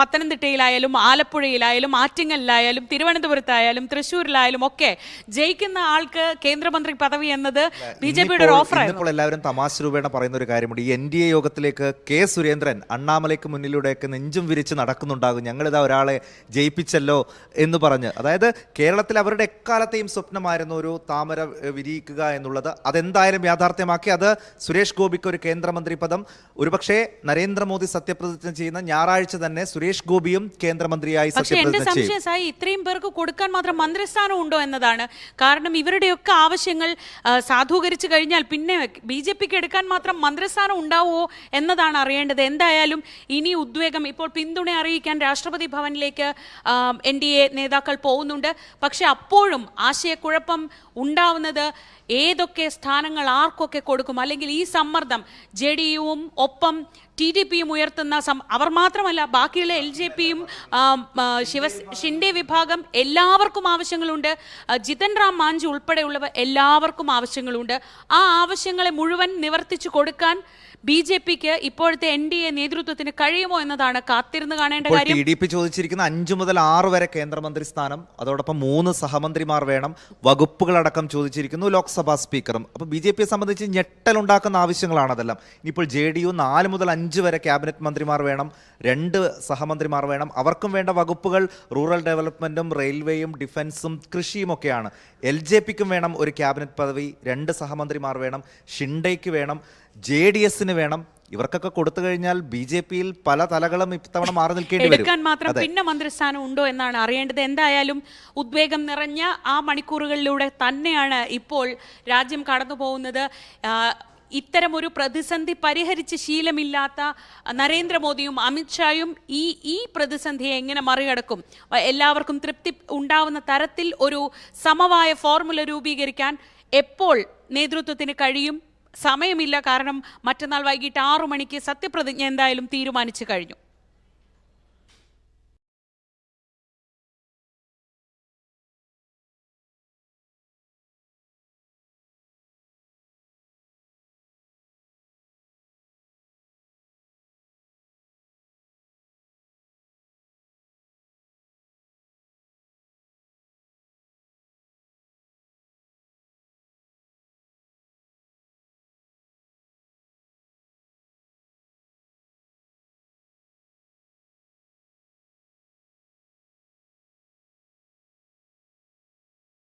പത്തനംതിട്ടയിലായാലും ആലപ്പുഴയിലായാലും ആറ്റിങ്ങലിലായാലും തിരുവനന്തപുരത്തായാലും തൃശ്ശൂരിലായാലും ഒക്കെ ജയിക്കുന്ന ആൾക്ക് കേന്ദ്രമന്ത്രി പദവി എന്നത് ബി ജെ പിയുടെ ഒരു ഓഫറാണ് ഓഫറായിരുന്നു എല്ലാവരും തമാശ രൂപേണ പറയുന്ന ഒരു കാര്യമുണ്ട്. ഈ എൻ ഡി എ യോഗത്തിലേക്ക് കെ സുരേന്ദ്രൻ അണ്ണാമലയ്ക്ക് മുന്നിലൂടെയൊക്കെ നെഞ്ചും വിരിച്ച് നടക്കുന്നുണ്ടാകും. ഞങ്ങളിതാ ഒരാളെ ജയിപ്പിച്ചല്ലോ എന്ന് പറഞ്ഞ്. അതായത് കേരളത്തിൽ അവരുടെ എക്കാലത്തെയും സ്വപ്നമായിരുന്നു ഒരു താമര വിരിയിക്കുക എന്നുള്ളത്. അതെന്തായാലും യാഥാർത്ഥ്യമാക്കി. അത് സുരേഷ് ഗോപിക്ക് ഒരു കേന്ദ്രമന്ത്രി പദം. ഒരുപക്ഷെ നരേന്ദ്രമോദി സത്യപ്രതിജ്ഞ ചെയ്യുന്ന ഞായറാഴ്ച തന്നെ സുരേഷ് ഗോപിയും കേന്ദ്രമന്ത്രിയായി സത്യപ്രതിജ്ഞ ചെയ്യും. സായി ഇത്രയും പേർക്ക് കൊടുക്കാൻ മാത്രം മന്ത്രിസ്ഥാനം ഉണ്ടോ എന്നതാണ്. കാരണം ഇവരുടെയൊക്കെ ആവശ്യങ്ങൾ സാധൂകരിച്ചു കഴിഞ്ഞാൽ പിന്നെ ബി ജെ പിക്ക് എടുക്കാൻ മാത്രം മന്ത്രിസ്ഥാനം ഉണ്ടാവുമോ എന്നതാണ് അറിയേണ്ടത്. എന്തായാലും ഇനി ഉദ്വേഗം ഇപ്പോൾ പിന്തുണ അറിയിക്കാൻ രാഷ്ട്രപതി ഭവനിലേക്ക് എൻ ഡി എ നേതാക്കൾ പോകുന്നുണ്ട്. പക്ഷെ അപ്പോഴും ആശയക്കുഴപ്പം ഉണ്ടാവുന്നത് ഏതൊക്കെ സ്ഥാനങ്ങൾ ആർക്കൊക്കെ കൊടുക്കും? അല്ലെങ്കിൽ ഈ സമ്മർദ്ദം ജെ ഡി യുവും ഒപ്പം ടി ഡി പിയും ഉയർത്തുന്ന അവർ മാത്രമല്ല ബാക്കിയുള്ള എൽ ജെ പിയും ശിവ ഷിൻഡെ വിഭാഗം എല്ലാവർക്കും ആവശ്യങ്ങളുണ്ട്. ജിതൻ റാം മാഞ്ചി ഉൾപ്പെടെയുള്ളവർ എല്ലാവർക്കും ആവശ്യങ്ങളുണ്ട്. ആ ആവശ്യങ്ങളെ മുഴുവൻ നിവർത്തിച്ചു കൊടുക്കാൻ ബി ജെ പിക്ക് ഇപ്പോഴത്തെ എൻ ഡി എ നേതൃത്വത്തിന് കഴിയുമോ എന്നതാണ് കാത്തിരുന്ന് കാണേണ്ട കാര്യം. ടി ഡി പി ചോദിച്ചിരിക്കുന്ന അഞ്ചു മുതൽ ആറ് വരെ കേന്ദ്രമന്ത്രി സ്ഥാനം അതോടൊപ്പം മൂന്ന് സഹമന്ത്രിമാർ വേണം വകുപ്പുകളടക്കം ചോദിച്ചിരിക്കുന്നു ലോക്സഭാ സ്പീക്കറും. അപ്പൊ ബി ജെ പിയെ സംബന്ധിച്ച് ഞെട്ടലുണ്ടാക്കുന്ന ആവശ്യങ്ങളാണ് അതെല്ലാം. ഇനിയിപ്പോൾ ജെ ഡി യു നാല് മുതൽ അഞ്ച് വരെ ക്യാബിനറ്റ് മന്ത്രിമാർ വേണം രണ്ട് സഹമന്ത്രിമാർ വേണം. അവർക്കും വേണ്ട വകുപ്പുകൾ റൂറൽ ഡെവലപ്മെന്റും റെയിൽവേയും ഡിഫൻസും കൃഷിയും ഒക്കെയാണ് എൽ ജെ പിക്കും വേണം ഒരു ക്യാബിനറ്റ് പദവി രണ്ട് സഹമന്ത്രിമാർ വേണം ഷിൻഡയ്ക്ക് വേണം ജെ ഡി എസിന് വേണം. ഇവർക്കൊക്കെ കൊടുത്തു കഴിഞ്ഞാൽ ബി ജെ പിയിൽ പല തലകളും ഇത്തവണ മാറി നിൽക്കേണ്ടി വരും. മാത്രം പിന്നെ മന്ത്രിസ്ഥാനം ഉണ്ടോ എന്നാണ് അറിയേണ്ടത്. എന്തായാലും ഉദ്വേഗം നിറഞ്ഞ ആ മണിക്കൂറുകളിലൂടെ തന്നെയാണ് ഇപ്പോൾ രാജ്യം കടന്നു പോകുന്നത് ഇത്തരമൊരു പ്രതിസന്ധി പരിഹരിച്ച് ശീലമില്ലാത്ത നരേന്ദ്രമോദിയും അമിത്ഷായും ഈ ഈ പ്രതിസന്ധിയെ എങ്ങനെ മറികടക്കും? എല്ലാവർക്കും തൃപ്തി ഉണ്ടാവുന്ന തരത്തിൽ ഒരു സമവായ ഫോർമുല രൂപീകരിക്കാൻ എപ്പോൾ നേതൃത്വത്തിന് കഴിയും? സമയമില്ല കാരണം മറ്റന്നാൾ വൈകിട്ട് ആറു മണിക്ക് സത്യപ്രതിജ്ഞ എന്തായാലും തീരുമാനിച്ചു കഴിഞ്ഞു.